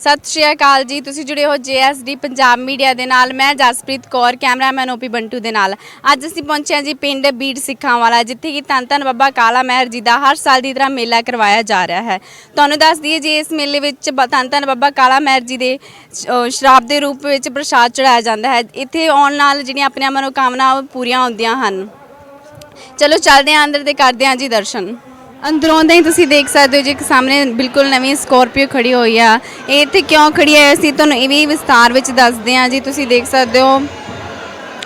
ਸਤਿ ਸ਼੍ਰੀ ਅਕਾਲ ਜੀ ਤੁਸੀਂ ਜੁੜੇ ਹੋ ਜੇਐਸਡੀ ਪੰਜਾਬ ਮੀਡੀਆ ਦੇ ਨਾਲ। ਮੈਂ ਜਸਪ੍ਰੀਤ ਕੌਰ ਕੈਮਰਾਮੈਨ ਓਪੀ ਬੰਟੂ ਦੇ ਨਾਲ। ਅੱਜ ਅਸੀਂ ਪਹੁੰਚੇ ਹਾਂ ਜੀ ਪਿੰਡ ਬੀੜ ਸਿੱਖਾਂ ਵਾਲਾ ਜਿੱਥੇ ਕਿ ਧੰਨ ਧੰਨ ਬਾਬਾ ਕਾਲਾ ਮਹਿਰ ਜੀ ਦਾ ਹਰ ਸਾਲ ਦੀ ਤਰ੍ਹਾਂ ਮੇਲਾ ਕਰਵਾਇਆ ਜਾ ਰਿਹਾ ਹੈ। ਤੁਹਾਨੂੰ ਦੱਸ ਦਈਏ ਜੀ ਇਸ ਮੇਲੇ ਵਿੱਚ ਬ- ਧੰਨ ਧੰਨ ਬਾਬਾ ਕਾਲਾ ਮਹਿਰ ਜੀ ਦੇ ਅ, ਸ਼ਰਾਬ ਦੇ ਰੂਪ ਵਿੱਚ ਪ੍ਰਸ਼ਾਦ ਚੜਾਇਆ ਜਾਂਦਾ ਹੈ। ਇੱਥੇ ਆਉਣ ਨਾਲ ਜਿਹੜੀਆਂ ਆਪਣੀਆਂ ਮਨੋਕਾਮਨਾਵਾਂ ਪੂਰੀਆਂ ਹੁੰਦੀਆਂ ਹਨ। ਚਲੋ ਚੱਲਦੇ ਹਾਂ ਅੰਦਰ ਤੇ ਕਰਦੇ ਹਾਂ ਜੀ ਦਰਸ਼ਨ। ਅੰਦਰੋਂ ਦਾ ਹੀ ਤੁਸੀਂ ਦੇਖ ਸਕਦੇ ਹੋ ਜੀ ਕਿ ਸਾਹਮਣੇ ਬਿਲਕੁਲ ਨਵੀਂ ਸਕੋਰਪੀਓ ਖੜੀ ਹੋਈ ਆ। ਇਹ ਇੱਥੇ ਕਿਉਂ ਖੜੀ ਹੈ? ਅਸੀਂ ਤੁਹਾਨੂੰ ਇਹ ਵੀ ਵਿਸਤਾਰ ਵਿੱਚ ਦੱਸਦੇ ਹਾਂ। ਜੀ, ਤੁਸੀਂ ਦੇਖ ਸਕਦੇ ਹੋ।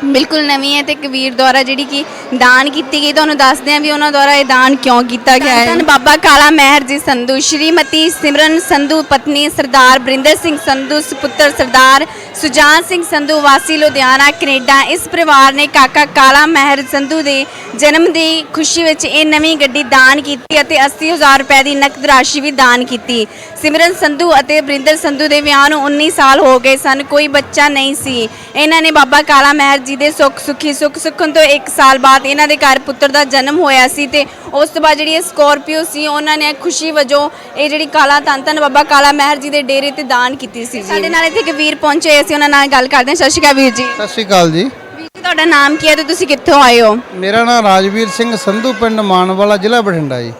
ਬਿਲਕੁਲ ਨਵੀਂ ਹੈ ਤੇ ਕਬੀਰ ਦੁਆਰਾ ਜਿਹੜੀ ਕਿ ਦਾਨ ਕੀਤੀ ਗਈ, ਤੁਹਾਨੂੰ ਦੱਸਦੇ ਹਾਂ ਵੀ ਉਹਨਾਂ ਦੁਆਰਾ ਇਹ ਦਾਨ ਕਿਉਂ ਕੀਤਾ ਗਿਆ ਹੈ। ਧੰਨ ਬਾਬਾ ਕਾਲਾ ਮਹਿਰ ਜੀ ਸੰਧੂ, ਸ਼੍ਰੀਮਤੀ ਸਿਮਰਨ ਸੰਧੂ, ਪਤਨੀ ਸਰਦਾਰ ਬਰਿੰਦਰ ਸਿੰਘ ਸੰਧੂ, ਸੁਪੁੱਤਰ ਸਰਦਾਰ ਸੁਜਾਨ ਸਿੰਘ ਸੰਧੂ, ਵਾਸੀ ਲੁਧਿਆਣਾ, ਕੈਨੇਡਾ, ਇਸ ਪਰਿਵਾਰ ਨੇ ਕਾਕਾ ਕਾਲਾ ਮਹਿਰ ਸੰਧੂ ਦੇ ਜਨਮ ਦੀ ਖੁਸ਼ੀ ਵਿੱਚ ਇਹ ਨਵੀਂ ਗੱਡੀ ਦਾਨ ਕੀਤੀ ਅਤੇ 80000 ਰੁਪਏ ਦੀ ਨਕਦ ਰਾਸ਼ੀ ਵੀ ਦਾਨ ਕੀਤੀ। ਸਿਮਰਨ ਸੰਧੂ ਅਤੇ ਬਰਿੰਦਰ ਸੰਧੂ ਦੇ ਵਿਆਹ ਨੂੰ 19 ਸਾਲ ਹੋ ਗਏ ਸਨ, ਕੋਈ ਬੱਚਾ ਨਹੀਂ ਸੀ। ਇਹਨਾਂ ਨੇ ਬਾਬਾ ਕਾਲਾ ਮਹਿਰ ਜੀ ਦੇ ਸੁੱਖ ਸੁਖੀ ਸੁੱਖ ਸੁਖਨ ਤੋਂ 1 ਸਾਲ ਬਾਅਦ ਇਹਨਾਂ ਦੇ ਘਰ ਪੁੱਤਰ ਦਾ ਜਨਮ ਹੋਇਆ ਸੀ ਤੇ ਉਸ ਤੋਂ ਬਾਅਦ ਜਿਹੜੀ ਇਹ ਸਕੋਰਪੀਓ ਸੀ ਉਹਨਾਂ ਨੇ ਖੁਸ਼ੀ ਵਜੋਂ ਇਹ ਜਿਹੜੀ ਕਾਲਾ ਧੰਨ ਧੰਨ ਬਾਬਾ ਕਾਲਾ ਮਹਿਰ ਜੀ ਦੇ ਡੇਰੇ ਤੇ ਦਾਨ ਕੀਤੀ ਸੀ ਜੀ। ਸਾਡੇ ਨਾਲ ਇੱਥੇ ਇੱਕ ਵੀਰ ਪਹੁੰਚੇ ਅਸੀਂ ਉਹਨਾਂ ਨਾਲ ਗੱਲ ਕਰਦੇ ਹਾਂ। ਸਤਿ ਸ਼੍ਰੀ ਅਕਾਲ ਵੀਰ ਜੀ। ਸਤਿ ਸ਼੍ਰੀ ਅਕਾਲ ਜੀ। ਵੀਰ ਜੀ ਤੁਹਾਡਾ ਨਾਮ ਕੀ ਹੈ ਤੇ ਤੁਸੀਂ ਕਿੱਥੋਂ ਆਏ ਹੋ? ਮੇਰਾ ਨਾਮ ਰਾਜਵੀਰ ਸਿੰਘ ਸੰਧੂ ਪਿੰਡ ਮਾਨਵਾਲਾ ਜ਼ਿਲ੍ਹਾ ਬਠਿੰਡਾ ਜੀ।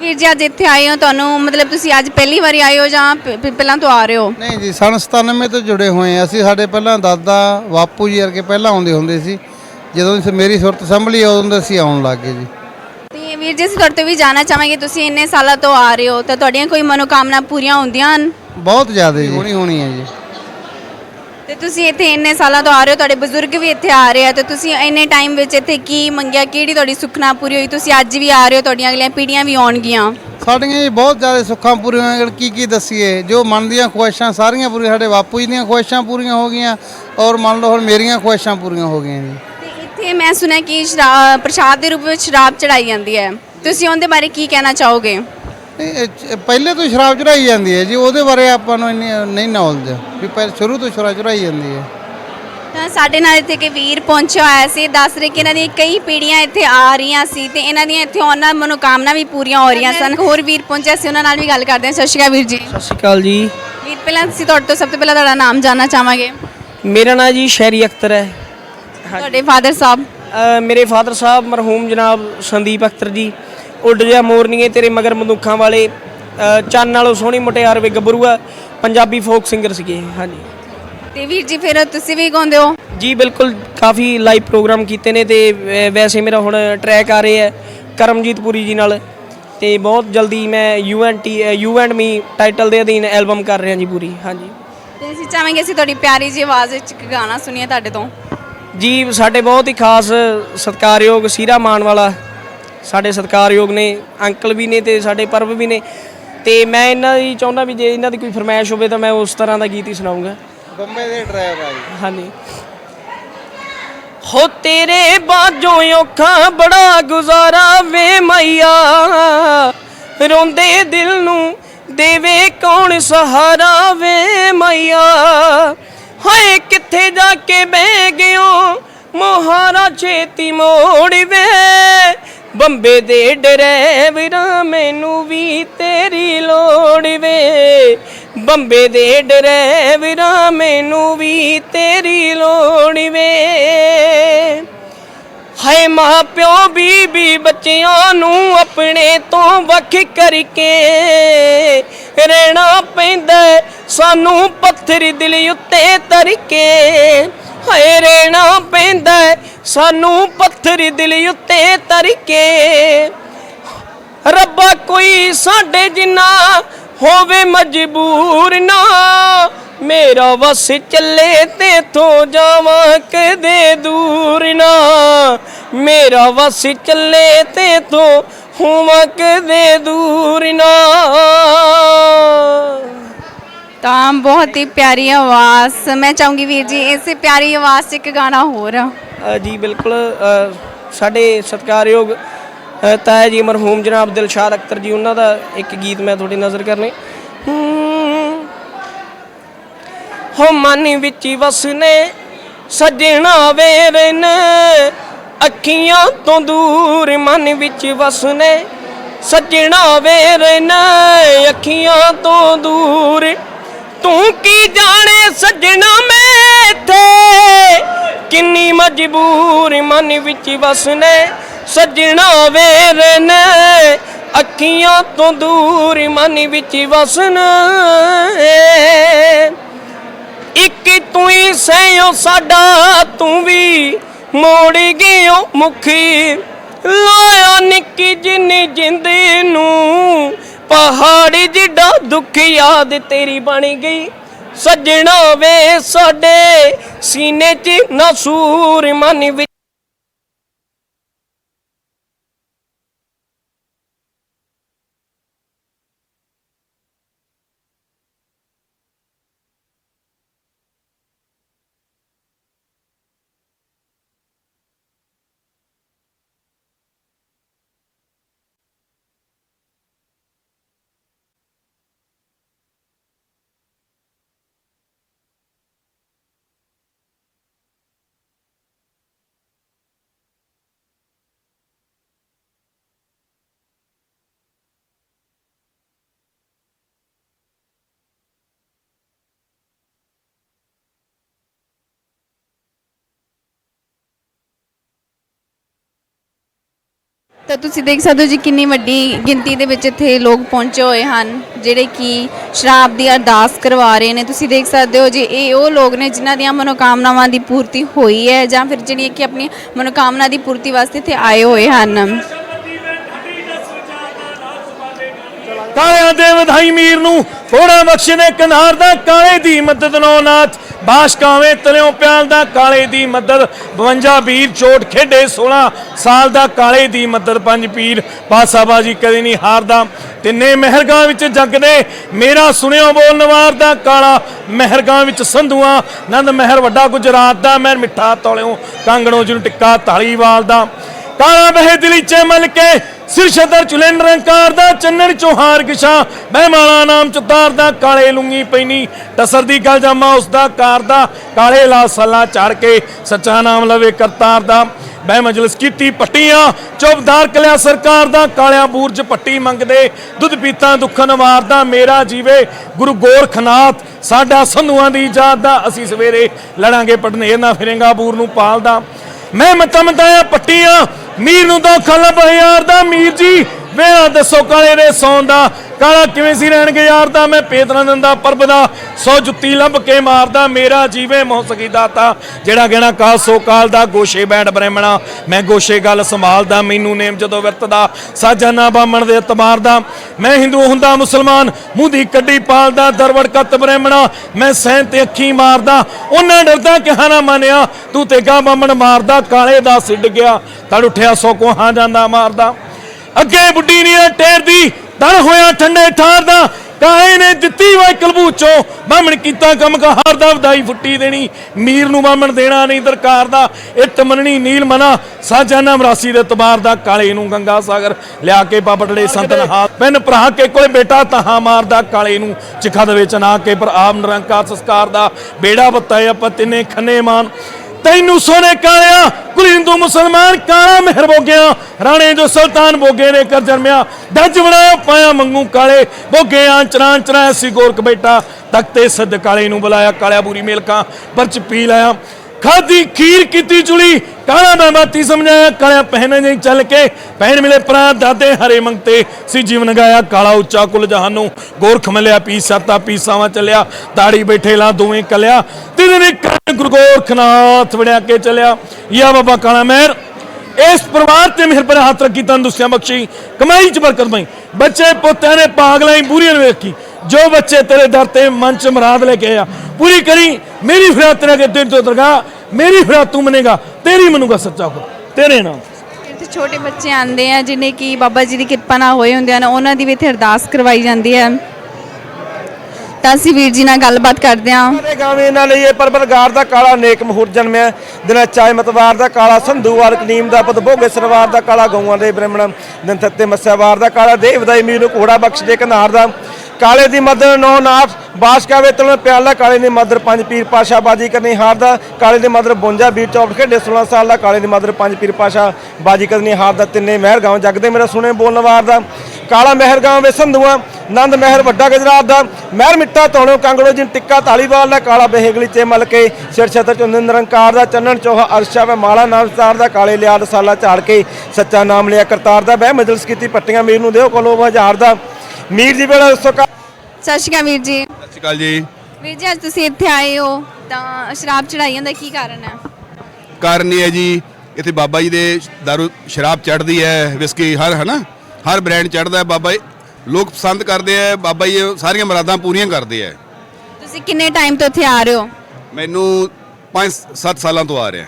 ਵੀਰ ਜੀ ਅੱਜ ਇੱਥੇ ਆਏ ਹੋ ਤੁਹਾਨੂੰ ਮਤਲਬ ਤੁਸੀਂ ਅੱਜ ਪਹਿਲੀ ਵਾਰੀ ਆਏ ਹੋ ਜਾਂ ਪ- ਪ- ਪਹਿਲਾਂ ਤੋਂ ਆ ਰਹੇ ਹੋ? ਨਹੀਂ ਜੀ ਸਨ 97 ਤੋਂ ਜੁੜੇ ਹੋਏ ਆ ਅਸੀਂ। ਸਾਡੇ ਪਹਿਲਾਂ ਦਾਦਾ ਬਾਪੂ ਜੀ ਵਰਗੇ ਪਹਿਲਾਂ ਆਉਂਦੇ ਹੁੰਦੇ ਸੀ। ਜਦੋਂ ਅਸੀਂ ਮੇਰੀ ਸੁਰਤ ਸੰਭਲੀ ਉਦੋਂ ਦੇ ਅਸੀਂ ਆਉਣ ਲੱਗ ਗਏ ਜੀ। ਤੇ ਵੀਰ ਜੀ ਅਸੀਂ ਤੁਹਾਡੇ ਤੋਂ ਵੀ ਜਾਣਨਾ ਚਾਹਾਂਗੇ ਤੁਸੀਂ ਇੰਨੇ ਸਾਲਾਂ ਤੋਂ ਆ ਰਹੇ ਹੋ ਤਾਂ ਤੁਹਾਡੀਆਂ ਕੋਈ ਮਨੋਕਾਮਨਾ ਪੂਰੀਆਂ ਹੁੰਦੀਆਂ ਹਨ? ਬਹੁਤ ਜ਼ਿਆਦਾ ਜੀ। ਹੋਣੀ ਹੋਣੀ ਹੈ ਜੀ। ਤੇ ਤੁਸੀਂ ਇੱਥੇ ਇੰਨੇ ਸਾਲਾਂ ਤੋਂ ਆ ਰਹੇ ਹੋ ਤੁਹਾਡੇ ਬਜ਼ੁਰਗ ਵੀ ਇੱਥੇ ਆ ਰਹੇ ਆ ਤੇ ਤੁਸੀਂ ਇੰਨੇ ਟਾਈਮ ਵਿੱਚ ਇੱਥੇ ਕੀ ਮੰਗਿਆ ਕਿਹੜੀ ਤੁਹਾਡੀ ਸੁਖਨਾ ਪੂਰੀ ਹੋਈ? ਤੁਸੀਂ ਅੱਜ ਵੀ ਆ ਰਹੇ ਹੋ ਤੁਹਾਡੀਆਂ ਅਗਲੀਆਂ ਪੀੜ੍ਹੀਆਂ ਵੀ ਆਉਣਗੀਆਂ। ਸਾਡੀਆਂ ਜੀ ਬਹੁਤ ਜ਼ਿਆਦਾ ਸੁੱਖਾਂ ਪੂਰੀਆਂ ਹੋਈਆਂ ਕੀ ਕੀ ਦਸੀਏ ਜੋ ਮਨ ਦੀਆਂ ਖੁਆਇਸ਼ਾਂ ਸਾਰੀਆਂ ਪੂਰੀਆਂ ਸਾਡੇ ਬਾਪੂ ਜੀ ਦੀਆਂ ਖੁਆਇਸ਼ਾਂ ਪੂਰੀਆਂ ਹੋ ਗਈਆਂ ਔਰ ਮੰਨ ਲਓ ਹੁਣ ਮੇਰੀਆਂ ਖੁਆਇਸ਼ਾਂ ਪੂਰੀਆਂ ਹੋ ਗਈਆਂ ਜੀ। ਤੇ ਇੱਥੇ ਮੈਂ ਸੁਣਿਆ ਕਿ ਸ਼ਰਾ- ਪ੍ਰਸ਼ਾਦ ਦੇ ਰੂਪ ਵਿੱਚ ਸ਼ਰਾਬ ਚੜਾਈ ਜਾਂਦੀ ਹੈ। ਤੁਸੀਂ ਉਹਦੇ ਬਾਰੇ ਕੀ ਕਹਿਣਾ ਚਾਹੋਗੇ? ਨਹੀਂ, ਇਹ ਚ- ਪਹਿਲੇ ਤੋਂ ਹੀ ਸ਼ਰਾਬ ਚੜਾਈ ਜਾਂਦੀ ਹੈ ਜੀ ਉਹਦੇ ਬਾਰੇ ਆਪਾਂ ਨੂੰ ਇੰਨੀ ਨਹੀਂ ਨੌਲੇਜ ਵੀ ਪਹਿਲੇ ਸ਼ੁਰੂ ਤੋਂ ਸ਼ਰਾਬ ਚੜਾਈ ਜਾਂਦੀ ਹੈ। ਤਾਂ ਸਾਡੇ ਨਾਲ ਇੱਥੇ ਇੱਕ ਵੀਰ ਪਹੁੰਚਿਆ ਹੋਇਆ ਸੀ ਦੱਸ ਰਹੇ ਕਿ ਇਹਨਾਂ ਦੀਆਂ ਕਈ ਪੀੜ੍ਹੀਆਂ ਇੱਥੇ ਆ ਰਹੀਆਂ ਸੀ ਤੇ ਇਹਨਾਂ ਦੀਆਂ ਇੱਥੇ ਆਉਣ ਨਾਲ ਮਨੋਕਾਮਨਾ ਵੀ ਪੂਰੀਆਂ ਹੋ ਰਹੀਆਂ ਸਨ। ਹੋਰ ਵੀਰ ਪਹੁੰਚਿਆ ਸੀ ਉਹਨਾਂ ਨਾਲ ਵੀ ਗੱਲ ਕਰਦੇ ਹਾਂ। ਸਤਿ ਸ਼੍ਰੀ ਅਕਾਲ ਵੀਰ ਜੀ। ਸਤਿ ਸ਼੍ਰੀ ਅਕਾਲ ਜੀ। ਵੀਰ ਪਹਿਲਾਂ ਅਸੀਂ ਤੁਹਾਡੇ ਤੋਂ ਸਭ ਤੋਂ ਪਹਿਲਾਂ ਤੁਹਾਡਾ ਨਾਮ ਜਾਨਣਾ ਚਾਹਾਂਗੇ। ਮੇਰਾ ਨਾਮ ਜੀ ਸ਼ੈਰੀ ਅਖਤਰ ਹੈ। ਤੁਹਾਡੇ ਫਾਦਰ ਸਾਹਿਬ। ਅ, ਮੇਰੇ ਫਾਦਰ ਸਾਹਿਬ ਮਰਹੂਮ ਜਨਾਬ ਸੰਦੀਪ ਅਖਤਰ ਜੀ। ਉੱਡ ਜਾ ਮੋਰਨੀਏ ਤੇਰੇ ਮਗਰ ਬੰਦੂਖਾਂ ਵਾਲੇ ਚੰਨ ਨਾਲੋਂ ਸੋਹਣੀ ਮੁਟਿਆਰ ਵੇ ਗੱਭਰੂਆ ਪੰਜਾਬੀ ਫੋਕ ਸਿੰਗਰ ਸੀਗੇ ਹਾਂਜੀ। ਤੇ ਵੀਰ ਜੀ ਫਿਰ ਤੁਸੀਂ ਵੀ ਗਾਉਂਦੇ ਹੋ? ਜੀ ਬਿਲਕੁਲ ਕਾਫੀ ਲਾਈਵ ਪ੍ਰੋਗਰਾਮ ਕੀਤੇ ਨੇ ਤੇ ਵੈਸੇ ਮੇਰਾ ਹੁਣ ਟਰੈਕ ਆ ਰਿਹਾ ਹੈ ਕਰਮਜੀਤ ਪੁਰੀ ਜੀ ਨਾਲ। ਤੇ ਬਹੁਤ ਜਲਦੀ ਮੈਂ U N T U and me title ਦੇ ਅਧੀਨ ਐਲਬਮ ਕਰ ਰਿਹਾ ਜੀ ਪੂਰੀ ਹਾਂਜੀ। ਤੇ ਅਸੀਂ ਚਾਹਾਂਗੇ ਅਸੀਂ ਤੁਹਾਡੀ ਪਿਆਰੀ ਜੀ ਆਵਾਜ਼ ਵਿੱਚ ਇੱਕ ਗਾਣਾ ਸੁਣੀਏ ਤੁਹਾਡੇ ਤੋਂ। ਜੀ ਸਾਡੇ ਬਹੁਤ ਹੀ ਖਾਸ ਸਤਿਕਾਰਯੋਗ ਸੀਰਾ ਮਾਨ ਵਾਲਾ ਸਾਡੇ ਸਤਿਕਾਰਯੋਗ ਨੇ ਅੰਕਲ ਵੀ ਨੇ ਤੇ ਸਾਡੇ ਪਰਬ ਵੀ ਨੇ। ਤੇ ਮੈਂ ਇਹਨਾਂ ਦੀ ਚਾਹੁੰਦਾ ਵੀ ਜੇ ਇਹਨਾਂ ਦੀ ਕੋਈ ਫਰਮਾਇਸ਼ ਹੋਵੇ ਤਾਂ ਮੈਂ ਉਸ ਤਰ੍ਹਾਂ ਦਾ ਗੀਤ ਹੀ ਸੁਣਾਉਂਗਾ। ਬੰਬੇ ਦੇ ਡਰਾਈਵਰ ਆ ਜੀ। ਹਾਂਜੀ। ਹੋ ਤੇਰੇ ਬਾਝੋਂ ਔਖਾ ਬੜਾ ਗੁਜ਼ਾਰਾ ਵੇ ਮਈਆ। ਰੋਂਦੇ ਦਿਲ ਨੂੰ ਦੇਵੇ ਕੌਣ ਸਹਾਰਾ ਵੇ ਮਈਆ। ਹਾਏ ਕਿੱਥੇ ਜਾ ਕੇ ਬਹਿ ਗਿਓ ਮੋਹਾਰਾ ਛੇਤੀ ਮੋੜ ਵੇ। ਬੰਬੇ ਦੇ ਡਰੈਵਰਾਂ ਮੈਨੂੰ ਵੀ ਤੇਰੀ ਲੋੜ ਵੇ। ਬੰਬੇ ਦੇ ਡਰੈਵਰਾਂ ਮੈਨੂੰ ਵੀ ਤੇਰੀ ਲੋੜ ਵੇ। ਹਾਏ ਮਾਂ ਪਿਓ, ਬੀਬੀ ਬੱਚਿਆਂ ਨੂੰ ਆਪਣੇ ਤੋਂ ਵੱਖ ਕਰਕੇ ਰਹਿਣਾ ਪੈਂਦਾ ਸਾਨੂੰ ਪੱਥਰ ਦਿਲ ਉੱਤੇ ਤਰਕੇ ਹਾਏ ਰਹਿਣਾ ਪੈਂਦਾ ਸਾਨੂੰ ਪੱਥਰ ਦਿਲ ਉੱਤੇ ਤਰਕੇ। ਰੱਬਾ ਕੋਈ ਸਾਡੇ ਜਿੰਨਾ ਹੋਵੇ ਮਜਬੂਰ ਨਾ। ਮੇਰਾ ਵਸ ਚੱਲੇ ਤੇ ਤੋਂ ਜਾਵਾਂ ਕਦੇ ਦੂਰ ਨਾ। ਮੇਰਾ ਵਸ ਚੱਲੇ ਤੇ ਤੋਂ ਹੋਵਾਂ ਕਦੇ ਦੂਰ ਨਾ। ਤਾਂ ਬਹੁਤ ਹੀ ਪਿਆਰੀ ਆਵਾਜ਼। ਮੈਂ ਚਾਹੂੰਗੀ ਵੀਰ ਜੀ ਇਸੇ ਪਿਆਰੀ ਆਵਾਜ਼ 'ਚ ਇੱਕ ਗਾਣਾ ਹੋਰ ਅ, ਜੀ ਬਿਲਕੁਲ ਸਾਡੇ ਸਤਿਕਾਰਯੋਗ ਅ, ਤਾਇਆ ਜੀ ਮਰਹੂਮ ਜਨਾਬ ਦਿਲਸ਼ਾਦ ਅਖਤਰ ਜੀ ਉਹਨਾਂ ਦਾ ਇੱਕ ਗੀਤ ਮੈਂ ਤੁਹਾਡੀ ਨਜ਼ਰ ਕਰਨੇ ਹੂੰ। ਹੋ ਮਨ ਵਿੱਚ ਵਸਨੇ ਸਜਣਾ ਵੇਰਨ ਅੱਖੀਆਂ ਤੋਂ ਦੂਰ ਮਨ ਵਿੱਚ ਵਸਨੇ ਸਜਣਾ ਵੇਰਨ ਅੱਖੀਆਂ ਤੋਂ ਦੂਰ ਤੂੰ ਕੀ ਜਾਣੇ ਸੱਜਣਾ ਮੈਥੇ ਕਿੰਨੀ ਮਜਬੂਰ ਮਨ ਵਿੱਚ ਵਸਨੇ ਸੱਜਣਾ ਵੇਰੇ ਨੇ, ਅੱਖੀਆਂ ਤੋਂ ਦੂਰ ਮਨ ਵਿੱਚ ਵਸਣਾ ਇੱਕ ਤੂੰ ਹੀ ਸਹਿਓ, ਸਾਡਾ ਤੂੰ ਵੀ ਮੋੜ ਗਿਓ ਮੁਖੀ। ਲਾਇਆ ਨਿੱਕੀ ਜਿੰਨੀ ਜਿੰਦ ਨੂੰ, ਪਹਾੜੀ ਜਿੱਡਾ ਦੁੱਖ ਯਾਦ ਤੇਰੀ ਬਣ ਗਈ। ਸੱਜਣਾ ਵੇ ਸਾਡੇ ਸੀਨੇ 'ਚ ਨਾ ਮਨ ਤਾਂ ਤੁਸੀਂ ਦੇਖ ਸਕਦੇ ਹੋ ਜੀ ਕਿੰਨੀ ਵੱਡੀ ਗਿਣਤੀ ਦੇ ਵਿੱਚ ਇੱਥੇ ਲੋਕ ਪਹੁੰਚੇ ਹੋਏ ਹਨ, ਜਿਹੜੇ ਕਿ ਸ਼ਰਾਬ ਦੀ ਅਰਦਾਸ ਕਰਵਾ ਰਹੇ ਨੇ। ਤੁਸੀਂ ਦੇਖ ਸਕਦੇ ਹੋ ਜੀ, ਇਹ ਉਹ ਲੋਕ ਨੇ ਜਿਨ੍ਹਾਂ ਦੀਆਂ ਮਨੋਕਾਮਨਾਵਾਂ ਦੀ ਪੂਰਤੀ ਹੋਈ ਹੈ ਜਾਂ ਫਿਰ ਜਿਹੜੀਆਂ ਕਿ ਆਪਣੀ ਮਨੋਕਾਮਨਾ ਦੀ ਪੂਰਤੀ ਵਾਸਤੇ ਇੱਥੇ ਆਏ ਹੋਏ ਹਨ। ਕਾਲਿਆਂ ਦੇ ਵਧਾਈ ਮੀਰ ਨੂੰ ਥੋੜਾ ਬਖਸ਼ਨੇ ਕਨਾਰ ਦਾ, ਕਾਲੇ ਦੀ ਮਦਦ ਨੋ ਨਾਥ। ਬਾਸ਼ਕਾਵੇਂ ਤਲਿਓ ਪਿਆਲ ਦਾ, ਕਾਲੇ ਦੀ ਮਦਦ। 52 ਵੀਰ ਚੋਟ ਖੇਡੇ 16 ਸਾਲ ਦਾ, ਕਾਲੇ ਦੀ ਮਦਦ, ਪੰਜ ਪੀਰ। ਪਾਸਾਬਾਜੀ ਕਦੇ ਨਹੀਂ ਹਾਰਦਾ। ਤਿੰਨੇ ਮਹਿਰਗਾਂ ਵਿੱਚ ਜਗਦੇ। ਮੇਰਾ ਸੁਣਿਓ ਬੋਲ ਨਵਾਰ ਦਾ ਕਾਲਾ। ਮਹਿਰਗਾਂ ਵਿੱਚ ਸੰਧੂਆਂ। ਨੰਦ ਮਹਿਰ ਵੱਡਾ ਗੁਜਰਾਤ ਦਾ ਮਹਿਰ ਮਿੱਠਾ ਤੋਲਿਓ। ਕਾਂਗਣੋ ਜਿਹਨੂੰ ਟਿੱਕਾ ਢਾਲੀਵਾਲ ਦਾ। ਕਾਲਾ ਬਹਿ ਦਿਲੀ ਚ ਮਲ ਕੇ ਸਿਰ ਸ਼ਦਰ ਚੁਲੇਨ ਰੰਕਾਰ ਦਾ ਚੰਨਣ ਚੋਹਾਰ ਕਿਸ਼ਾ ਮਹਿਮਾਨਾ ਨਾਮ ਚਤਾਰ ਦਾ, ਕਾਲੇ ਲੁੰਗੀ ਪੈਣੀ। ਟਸਰ ਦੀ ਗੱਲ ਜਾਮਾ ਉਸ ਦਾ ਕਾਰ ਦਾ, ਕਾਲੇ ਲਾ ਸੱਲਾ ਚੜ ਕੇ ਸੱਚਾ ਨਾਮ ਲਵੇ ਕਰਤਾਰ ਦਾ। ਬਹਿ ਮਜਲਿਸ ਕੀਤੀ ਪੱਟੀਆਂ, ਚੌਬਦਾਰ ਕਲਿਆ ਸਰਕਾਰ ਦਾ, ਕਾਲਿਆਂ ਬੂਰਜ ਪੱਟੀ ਮੰਗਦੇ। ਦੁੱਧ ਪੀਤਾ ਦੁੱਖ ਨਵਾਰਦਾ ਮੇਰਾ ਜੀਵੇ ਗੁਰੂ ਗੋਰਖਨਾਥ ਸਾਡਾ ਸੰਧੂਆਂ ਦੀ ਯਾਦ ਦਾ, ਅਸੀਂ ਸਵੇਰੇ ਲੜਾਂਗੇ ਪੜਨੇ ਨਾ ਫਿਰੇਗਾ ਬੂਰ ਨੂੰ ਪਾਲਦਾ। ਮੈਂ ਮਤਾਂ ਮਤਾਇਆ ਪੱਟੀਆਂ ਮੀਰ ਨੂੰ ਤਾਂ ਖਲਬ ਯਾਰ ਦਾ ਮੀਰ ਜੀ। ਵੇਲਾ ਦੱਸੋ, ਕਾਲੇ ਦੇ ਸੌਣ ਦਾ। ਕਾਲਾ ਕਿਵੇਂ ਸੀ ਰਹਿਣਗੇ ਯਾਰ ਦਾ ਮੈਂ ਪੇਤਨਾ ਦਿੰਦਾ ਪਰਬ ਦਾ। ਸੌ ਜੁੱਤੀ ਲੱਭ ਕੇ ਮਾਰਦਾ, ਮੇਰਾ ਜੀਵੇ ਮੋਹ ਦਾਤਾ। ਜਿਹੜਾ ਗਹਿਣਾ ਕਾਲ ਸੋ ਕਾਲ ਦਾ, ਗੋਸ਼ੇ ਬੈਂਡ ਬ੍ਰਹਮਣਾ। ਮੈਂ ਗੋਸ਼ੇ ਗੱਲ ਸੰਭਾਲਦਾ, ਮੈਨੂੰ ਨੇਮ ਜਦੋਂ ਵਰਤਦਾ। ਸਾਜਨਾ ਬਾਮਣ ਦੇ ਇਤਬਾਰ ਦਾ ਮੈਂ ਹਿੰਦੂ ਹੁੰਦਾ, ਮੁਸਲਮਾਨ। ਮੂੰਹ ਦੀ ਕੱਢੀ ਪਾਲਦਾ, ਦਰਵੜ ਕੱਤ ਬ੍ਰਹਮਣਾ। ਮੈਂ ਸੈਨ ਤੇ ਅੱਖੀ ਮਾਰਦਾ। ਉਹਨਾਂ ਡਰਦਾ ਕਿਹਾ ਨਾ ਮੰਨਿਆ। ਤੂੰ ਤੇ ਗਾ ਬਾਮਣ ਮਾਰਦਾ, ਕਾਲੇ ਦਾ ਸਿੱਡ ਗਿਆ। ਤੜ ਉੱਠਿਆ, ਸੋ ਕੋਹਾਂ ਜਾਂਦਾ ਮਾਰਦਾ। ਅੱਗੇ ਬੁੱਢੀ ਨੀ ਟੇਰਦੀ ਤੜ ਹੋਇਆ ਠੰਡੇ ਠਾਰ ਦਾ ਕਾਹੇ ਨੇ ਦਿੱਤੀ ਵਾ ਕਲਬੂਚੋਂ ਬਾਹਮਣ ਕੀਤਾ ਕੰਮ ਕਹਾਰ ਦਾ ਵਧਾਈ ਫੁੱਟੀ ਦੇਣੀ। ਮੀਰ ਨੂੰ ਬਾਹਮਣ ਦੇਣਾ ਨਹੀਂ ਦਰਕਾਰ ਦਾ ਇੱਟ ਮੰਨਣੀ ਨੀਲ ਮਨਾ। ਸਾਜਾਨਾ ਮਰਾਸੀ ਦੇ ਤਬਾਰ ਦਾ ਕਾਲੇ ਨੂੰ ਗੰਗਾ ਸਾਗਰ। ਲਿਆ ਕੇ ਬਾਬੜੜੇ ਸੰਤ ਨਹਾ ਪੈਨ ਭਰਾ ਕੇ ਕੋਲੇ ਬੇਟਾ ਤਹਾ ਮਾਰਦਾ ਕਾਲੇ ਨੂੰ ਚਿਖਾ ਦੇ ਵਿੱਚ ਨਾ ਕੇ ਪਰ ਆਪ ਨਿਰੰਕਾਰ ਸੰਸਕਾਰ ਦਾ। ਬੇੜਾ ਬੱਤਾਏ ਆਪਾਂ ਤਿੰਨੇ ਖੰਨੇ ਮਾਨ। ਤੈਨੂੰ ਸੋਨੇ ਕਾਲਿਆ ਕੁਲ ਹਿੰਦੂ ਮੁਸਲਮਾਨ ਕਾਲਾ ਮਹਿਰ ਬੋਗਿਆ ਰਾਣੇ ਜੋ ਸੁਲਤਾਨ ਬੋਗੇ ਨੇ ਕਰ ਜਰਮਿਆ ਦੱਜ ਬਣਾਇਆ ਪਾਇਆ ਮੰਗੂ ਕਾਲੇ ਬੋਗੇ ਆਂਚਰਾਂ ਆਂਚਰਾਂ ਸੀ ਗੋਰਖ ਬੇਟਾ, ਤਖਤੇ ਸਦ ਕਾਲੇ ਨੂੰ ਬੁਲਾਇਆ, ਕਾਲਿਆ ਬੂਰੀ ਮੇਲਕਾਂ, ਪਰਚ ਪੀ ਲਾਇਆ ਖਾਦੀ ਖੀਰ ਕੀਤੀ ਚੁਲੀ ਕਾਲਾ ਮੈਂ ਬਾਤੀ ਸਮਝਾਇਆ, ਕਾਲਿਆ ਪਹਿਨੇ ਨਹੀਂ ਚੱਲ ਕੇ, ਪਹਿਨ ਮਿਲੇ ਪ੍ਰਾ ਦਾਦੇ ਹਰੇ ਮੰਗਤੇ ਸੀ ਜੀਵਨ ਗਾਇਆ ਕਾਲਾ ਉੱਚਾ ਕੁਲ ਜਹਾਨੂ, ਗੋਰਖ ਮਿਲਿਆ ਪੀ ਸਤਾ ਪੀਸਾਵਾਂ ਚੱਲਿਆ, ਦਾੜੀ ਬੈਠੇ ਲਾ ਦੋਵੇਂ ਕਲਿਆ, ਤਿੰਨ ਨੇ ਕੰਨ ਗੁਰੂ ਗੋਰਖਨਾਥ ਵੜਿਆ ਕੇ ਚੱਲਿਆ। ਯਾ ਬਾਬਾ ਕਾਲਾ ਮਹਿਰ, ਇਸ ਪਰਿਵਾਰ ਤੇ ਮਿਹਰ ਪਰ ਹੱਥ ਰੱਖੀ ਤੰਦਰੁਸਤੀਆਂ ਬਖਸ਼ੀ, ਕਮਾਈ ਚ ਬਰਕਤ ਬਈ ਬੱਚੇ ਪੁੱਤਾਂ ਨੇ ਪਾਗਲਾਂ ਹੀ ਬੁਰੀਆਂ ਨੂੰ ਵੇਖੀ। ਜੋ ਬੱਚੇ ਤੇਰੇ ਦਰ ਤੇ ਮਨ ਚ ਮਰਾਦ ਲੈ ਕੇ ਆ ਪੂਰੀ ਕਰੀ ਮੇਰੀ ਫਰਿਆਦ ਤੇਰੇ ਅੱਗੇ ਦਿਨ ਤੋਂ ਦਰਗਾਹ ਮੇਰੀ ਫਰਿਆਦ ਤੂੰ ਮੰਨੇਗਾ ਤੇਰੀ ਮੰਨੂਗਾ ਸੱਚਾ ਖੁਦਾ ਤੇਰੇ ਨਾਮ। ਇੱਥੇ ਛੋਟੇ ਬੱਚੇ ਆਉਂਦੇ ਆ ਜਿਨੇ ਕਿ ਬਾਬਾ ਜੀ ਦੀ ਕਿਰਪਾ ਨਾਲ ਹੋਏ ਹੁੰਦੇ ਹਨ ਉਹਨਾਂ ਦੀ ਵੀ ਇੱਥੇ ਅਰਦਾਸ ਕਰਵਾਈ ਜਾਂਦੀ ਹੈ। ਤਾਂ ਅਸੀਂ ਵੀਰ ਜੀ ਨਾਲ ਗੱਲਬਾਤ ਕਰਦੇ ਹਾਂ। ਦੇ ਗਾਵੇਂ ਨਾਲ ਇਹ ਪਰਬਰਗਾਰ ਦਾ ਕਾਲਾ ਨੇਕ ਮਹੂਰ ਜਨਮਿਆ ਦਿਨ ਚਾਏ ਮਤਵਾਰ ਦਾ ਕਾਲਾ ਸੰਧੂਵਾਰ ਕਨੀਮ ਦਾ ਪਦ ਭੋਗੇ ਸਰਵਾਰ ਦਾ ਕਾਲਾ ਗਊਆਂ ਦੇ ਬ੍ਰਹਮਣ ਦਿਨ ਤੱਤੇ ਮੱਸਿਆਵਾਰ ਦਾ ਕਾਲਾ ਦੇਵ ਦਾ ਮੀਰ ਨੂੰ ਘੋੜਾ ਬਖਸ਼ ਦੇ ਕਨਾਰ ਦਾ ਕਾਲੇ ਦੀ ਮਦਰ ਨੌ ਨਾਥ ਬਾਸ਼ ਕਾਵੇ ਤਲਣ ਪਿਆਲਾ ਕਾਲੇ ਦੀ ਮਦਰ ਪੰਜ ਪੀਰ ਪਾਸ਼ਾ ਬਾਜੀ ਕਰਨੀ ਹਾਰਦਾ, ਕਾਲੇ ਦੀ ਮਦਰ 52 ਵੀਰ ਚੌਪ ਖੇਡੇ 16 ਸਾਲ ਦਾ, ਕਾਲੇ ਦੀ ਮਦਰ ਪੰਜ ਪੀਰ ਪਾਸ਼ਾ ਬਾਜੀ ਕਰਨੀ ਹਾਰਦਾ, ਤਿੰਨੇ ਮਹਿਰ ਗਾਉਂ ਜਗਦੇ ਮੇਰਾ ਸੁਣੇ ਬੋਲਣ ਵਾਰ ਦਾ। ਕਾਲਾ ਮਹਿਰ ਗਾਉਂ ਵੇ ਸੰਧੂਆ, ਨੰਦ ਮਹਿਰ ਵੱਡਾ ਗਜਰਾਤ ਦਾ। ਮਹਿਰ ਮਿੱਟਾ ਤੋਣੋ ਕੰਗੜੋ ਜਿਨ ਟਿੱਕਾ ਧਾਲੀਵਾਲ ਦਾ, ਕਾਲਾ ਬਹਿਗਲੀ ਚੇ ਮਲ ਕੇ ਸਿਰ ਛਤਰ ਚੁੰਦਨ ਨਿਰੰਕਾਰ ਦਾ, ਚੰਨਣ ਚੋਹਾ ਅਰਸ਼ਾ ਵੇ ਮਾਲਾ ਨਾਮ ਸਤਾਰ ਦਾ, ਕਾਲੇ ਲਿਆ ਰਸਾਲਾ ਝਾੜ ਕੇ ਸੱਚਾ ਨਾਮ ਲਿਆ ਕਰਤਾਰ ਦਾ। ਬਹਿ ਮਜਲਸ ਕੀਤੀ ਪੱਟੀਆਂ ਮੀਰ ਨੂੰ ਦਿਓ ਕੋਲੋਂ ਹਜ਼ਾਰ ਦਾ। ਮੀਰ ਜੀ ਵੇਲੇ ਸੁਕਾ ਸਤਿ ਸ਼੍ਰੀ ਅਕਾਲ ਵੀਰ ਜੀ। ਸਤਿ ਸ਼੍ਰੀ ਅਕਾਲ ਜੀ। ਵੀਰ ਜੀ ਅੱਜ ਤੁਸੀਂ ਇੱਥੇ ਆਏ ਹੋ ਤਾਂ ਸ਼ਰਾਬ ਚੜਾਈਆਂ ਦਾ ਕੀ ਕਾਰਨ ਹੈ? ਕਾਰਨ ਇਹ ਹੈ ਜੀ ਇੱਥੇ ਬਾਬਾ ਜੀ ਦੇ ਦਾਰੂ ਸ਼ਰਾਬ ਚੜਦੀ ਹੈ ਵਿਸਕੀ ਹਰ ਹਨਾ? ਹਰ ਬ੍ਰਾਂਡ ਚੜਦਾ ਹੈ ਬਾਬਾ ਜੀ। ਲੋਕ ਪਸੰਦ ਕਰਦੇ ਆ ਬਾਬਾ ਜੀ ਸਾਰੀਆਂ ਮੁਰਾਦਾਂ ਪੂਰੀਆਂ ਕਰਦੇ ਆ ਤੁਸੀਂ ਕਿੰਨੇ ਟਾਈਮ ਤੋਂ ਇੱਥੇ ਆ ਰਹੇ ਹੋ? ਮੈਨੂੰ 5-7 ਸਾਲਾਂ ਤੋਂ ਆ ਰਿਹਾ।